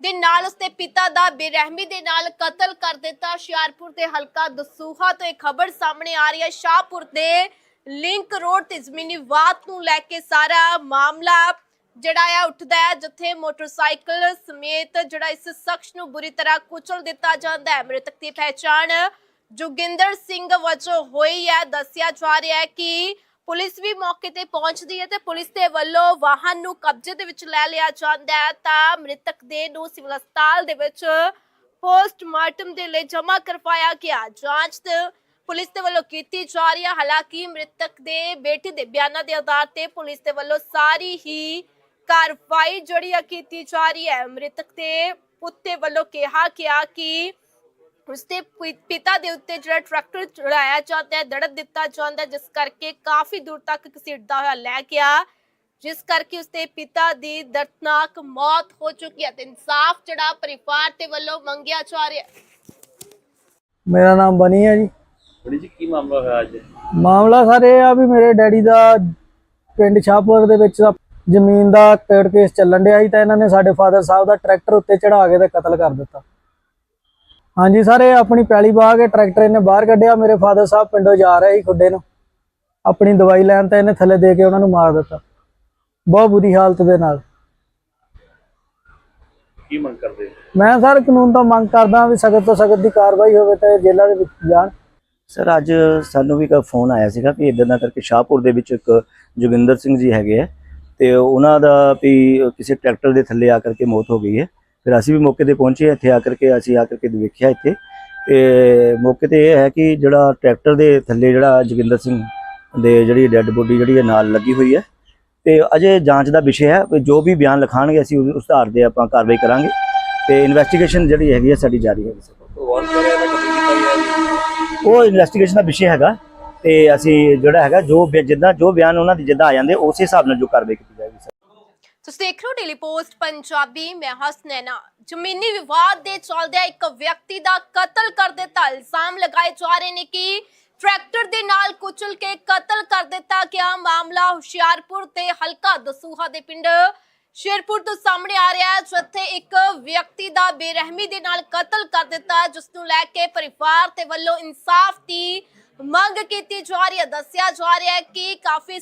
ਦੇ ਨਾਲ ਉਸਦੇ ਪਿਤਾ ਦਾ ਬੇਰਹਿਮੀ ਦੇ ਨਾਲ ਕਤਲ ਕਰ ਦਿੱਤਾ। ਹੁਸ਼ਿਆਰਪੁਰ ਦੇ ਹਲਕਾ ਦਸੂਹਾ ਤੋਂ ਇਹ ਖਬਰ ਸਾਹਮਣੇ ਆ ਰਹੀ ਹੈ। ਸ਼ਾਹਪੁਰ ਦੇ ਲਿੰਕ ਰੋਡ ਤੇ ਜ਼ਮੀਨੀ ਵਾਦ ਨੂੰ ਲੈ ਕੇ ਸਾਰਾ ਮਾਮਲਾ ਜਿਹੜਾ ਆ ਉੱਠਦਾ ਹੈ, ਜਿੱਥੇ ਮੋਟਰਸਾਈਕਲ ਸਮੇਤ ਜਿਹੜਾ ਇਸ ਸ਼ਖਸ ਨੂੰ ਬੁਰੀ ਤਰ੍ਹਾਂ ਕੁਚਲ ਦਿੱਤਾ ਜਾਂਦਾ ਹੈ। ਮ੍ਰਿਤਕ ਦੀ ਪਹਿਚਾਣ ਜੋਗਿੰਦਰ ਸਿੰਘ ਵਜੋਂ ਹੋਈ ਹੈ। ਦੱਸਿਆ ਜਾ ਰਿਹਾ ਹੈ ਕਿ ਪੁਲਿਸ ਵੀ ਮੌਕੇ ਤੇ ਪਹੁੰਚਦੀ ਹੈ ਤੇ ਪੁਲਿਸ ਦੇ ਵੱਲੋਂ ਵਾਹਨ ਨੂੰ ਕਬਜ਼ੇ ਦੇ ਵਿੱਚ ਲੈ ਲਿਆ ਜਾਂਦਾ ਹੈ। ਤਾਂ ਮ੍ਰਿਤਕ ਦੇ ਨੂੰ ਸਿਵਲ ਹਸਪਤਾਲ ਦੇ ਵਿੱਚ ਪੋਸਟਮਾਰਟਮ ਦੇ ਲਈ ਜਮ੍ਹਾਂ ਕਰਵਾਇਆ ਗਿਆ। ਜਾਂਚ ਪੁਲਿਸ ਦੇ ਵੱਲੋਂ ਕੀਤੀ ਜਾ ਰਹੀ ਹੈ। ਹਾਲਾਂਕਿ ਮ੍ਰਿਤਕ ਦੇ ਬੇਟੇ ਦੇ ਬਿਆਨਾਂ ਦੇ ਆਧਾਰ ਤੇ ਪੁਲਿਸ ਦੇ ਵੱਲੋਂ ਸਾਰੀ ਹੀ ਕਾਰਵਾਈ ਜਿਹੜੀ ਆ ਕੀਤੀ ਜਾ ਰਹੀ ਹੈ। ਮ੍ਰਿਤਕ ਦੇ ਪੁੱਤੇ ਵੱਲੋਂ ਕਿਹਾ ਗਿਆ ਕਿ ਉਸਦੇ ਪਿਤਾ ਦੇ ਉੱਤੇ ਜਿਹੜਾ ਟਰੈਕਟਰ ਚੜਾਇਆ ਜਾਂਦਾ ਹੈ ਦੜਤ ਦਿੱਤਾ ਜਾਂਦਾ ਜਿਸ ਕਰਕੇ ਕਾਫੀ ਦੂਰ ਤੱਕ ਘਸੀਟਦਾ ਹੋਇਆ ਲੈ ਗਿਆ। ਜਿਸ ਕਰਕੇ ਉਸਦੇ ਪਿਤਾ ਦੀ ਦਰਦਨਾਕ ਮੌਤ ਹੋ ਚੁੱਕੀ ਹੈ ਤੇ ਇਨਸਾਫ ਜਿਹੜਾ ਪਰਿਵਾਰ ਦੇ ਵੱਲੋਂ ਮੰਗਿਆ ਜਾ ਰਿਹਾ ਮੇਰਾ ਨਾਮ ਬਨੀ ਹੈ ਜੀ। ਬਣੀ ਜੀ ਕੀ ਮਾਮਲਾ ਹੋਇਆ ਅੱਜ? ਮਾਮਲਾ ਸਰ ਇਹ ਆ ਵੀ ਮੇਰੇ ਡੈਡੀ ਦਾ ਪਿੰਡ ਸ਼ਾਹਪੁਰ ਦੇ ਵਿੱਚ ਜ਼ਮੀਨ ਦਾ ਕੋਰਟ ਕੇਸ ਚੱਲਣ ਡਿਆ ਸੀ ਤਾਂ ਇਹਨਾਂ ਨੇ ਸਾਡੇ ਫਾਦਰ ਸਾਹਿਬ ਦਾ ਟਰੈਕਟਰ ਉੱਤੇ ਚੜਾ ਕੇ ਤੇ ਕਤਲ ਕਰ ਦਿੱਤਾ। ਹਾਂਜੀ ਸਰ ਇਹ ਆਪਣੀ ਪੈਲੀ ਬਾਹ ਕੇ ਟਰੈਕਟਰ ਇਹਨੇ ਬਾਹਰ ਕੱਢਿਆ। ਮੇਰੇ ਫਾਦਰ ਸਾਹਿਬ ਪਿੰਡੋਂ ਜਾ ਰਹੇ ਸੀ ਖੁੱਡੇ ਨੂੰ। ਆਪਣੀ ਦਵਾਈ ਲੈਣ ਤਾਂ ਇਹਨੇ ਥੱਲੇ ਦੇ ਕੇ ਉਹਨਾਂ ਨੂੰ ਮਾਰ ਦਿੱਤਾ। ਬਹੁਤ ਬੁਰੀ ਹਾਲਤ ਦੇ ਨਾਲ। ਕੀ ਮੰਗ ਕਰਦੇ ਹੋ? ਮੈਂ ਸਰ ਕਾਨੂੰਨ ਤੋਂ ਮੰਗ ਕਰਦਾ ਵੀ ਸਖਤ ਤੋਂ ਸਖਤ ਦੀ ਕਾਰਵਾਈ ਹੋਵੇ ਤੇ ਜੇਲ੍ਹਾਂ ਦੇ ਵਿੱਚ ਜਾਣ। ਸਰ ਅੱਜ ਸਾਨੂੰ ਵੀ ਇੱਕ ਫੋਨ ਆਇਆ ਸੀਗਾ ਵੀ ਇਦਾਂ ਦਾ ਕਰਕੇ ਸ਼ਾਹਪੁਰ ਦੇ ਵਿੱਚ ਇੱਕ ਜੋਗਿੰਦਰ ਸਿੰਘ ਜੀ ਹੈਗੇ ਆ। ਤੇ ਉਹਨਾਂ ਦਾ ਵੀ ਕਿਸੇ ਟਰੈਕਟਰ ਦੇ ਥੱਲੇ ਆ ਕਰਕੇ ਮੌਤ ਹੋ ਗਈ ਹੈ। ਫਿਰ ਅਸੀਂ ਵੀ ਮੌਕੇ ਤੇ ਪਹੁੰਚੇ ਇੱਥੇ ਆ ਕਰਕੇ ਅਸੀਂ ਆ ਕਰਕੇ ਵੇਖਿਆ ਇੱਥੇ। ਤੇ ਮੌਕੇ ਤੇ ਇਹ ਹੈ ਕਿ ਜਿਹੜਾ ਟਰੈਕਟਰ ਦੇ ਥੱਲੇ ਜਿਹੜਾ ਜੋਗਿੰਦਰ ਸਿੰਘ ਦੇ ਜਿਹੜੀ ਡੈੱਡ ਬੋਡੀ ਜਿਹੜੀ ਹੈ ਨਾਲ ਲੱਗੀ ਹੋਈ ਹੈ। ਤੇ ਅਜੇ ਜਾਂਚ ਦਾ ਵਿਸ਼ੇ ਹੈ ਵੀ ਜੋ ਵੀ ਬਿਆਨ ਲਿਖਾਣਗੇ, ਅਸੀਂ ਉਸ ਉਸ ਆਧਾਰ ਤੇ ਆਪਾਂ ਕਾਰਵਾਈ ਕਰਾਂਗੇ। ਤੇ ਇਨਵੈਸਟੀਗੇਸ਼ਨ ਜਿਹੜੀ ਹੈਗੀ ਹੈ, ਸਾਡੀ ਜਾਰੀ ਹੈ। ਉਹ ਇਨਵੈਸਟੀਗੇਸ਼ਨ ਦਾ ਵਿਸ਼ੇ ਹੈਗਾ ਤੇ ਅਸੀਂ ਜਿਹੜਾ ਹੈਗਾ, ਜੋ ਬਿ- ਜਿੱਦਾਂ ਜੋ ਬਿਆਨ ਉਹਨਾਂ ਦੀ ਜਿੱਦਾਂ ਆ ਜਾਂਦੇ, ਉਸੇ ਹਿਸਾਬ ਨਾਲ ਜੋ ਕਾਰਵਾਈ ਕੀਤੀ ਤੁਸੀਂ ਦੇਖ ਰਹੇ ਹੋ ਡੇਲੀ ਪੋਸਟ ਪੰਜਾਬੀ ਮੈਂ ਹਸਨੈਨਾ ਜ਼ਮੀਨੀ ਵਿਵਾਦ ਦੇ ਚੱਲਦਿਆਂ ਇੱਕ ਵਿਅਕਤੀ ਦਾ ਕਤਲ ਕਰ ਦਿੱਤਾ। ਇਲਜ਼ਾਮ ਲਗਾਏ ਜਾ ਰਹੇ ਨੇ ਕਿ ਟਰੈਕਟਰ ਦੇ ਨਾਲ ਕੁਚਲ ਕੇ ਕਤਲ ਕਰ ਦਿੱਤਾ ਗਿਆ ਮਾਮਲਾ ਹੁਸ਼ਿਆਰਪੁਰ ਤੇ ਹਲਕਾ ਦਸੂਹਾ ਦੇ ਪਿੰਡ ਸ਼ੇਰਪੁਰ ਤੋਂ ਸਾਹਮਣੇ ਆ ਰਿਹਾ ਹੈ ਜਿੱਥੇ ਇੱਕ ਵਿਅਕਤੀ ਦਾ ਬੇਰਹਿਮੀ ਦੇ ਨਾਲ ਕਤਲ ਕਰ ਦਿੱਤਾ ਹੈ, ਜਿਸ ਨੂੰ ਲੈ ਕੇ ਪਰਿਵਾਰ ਤੇ ਵੱਲੋਂ ਇਨਸਾਫ ਦੀ ਮੰਗ ਕੀਤੀ ਜਾ ਰਹੀ ਹੈ। ਦੱਸਿਆ ਜਾ ਰਿਹਾ ਹੈ ਕਿ ਕਾਫੀ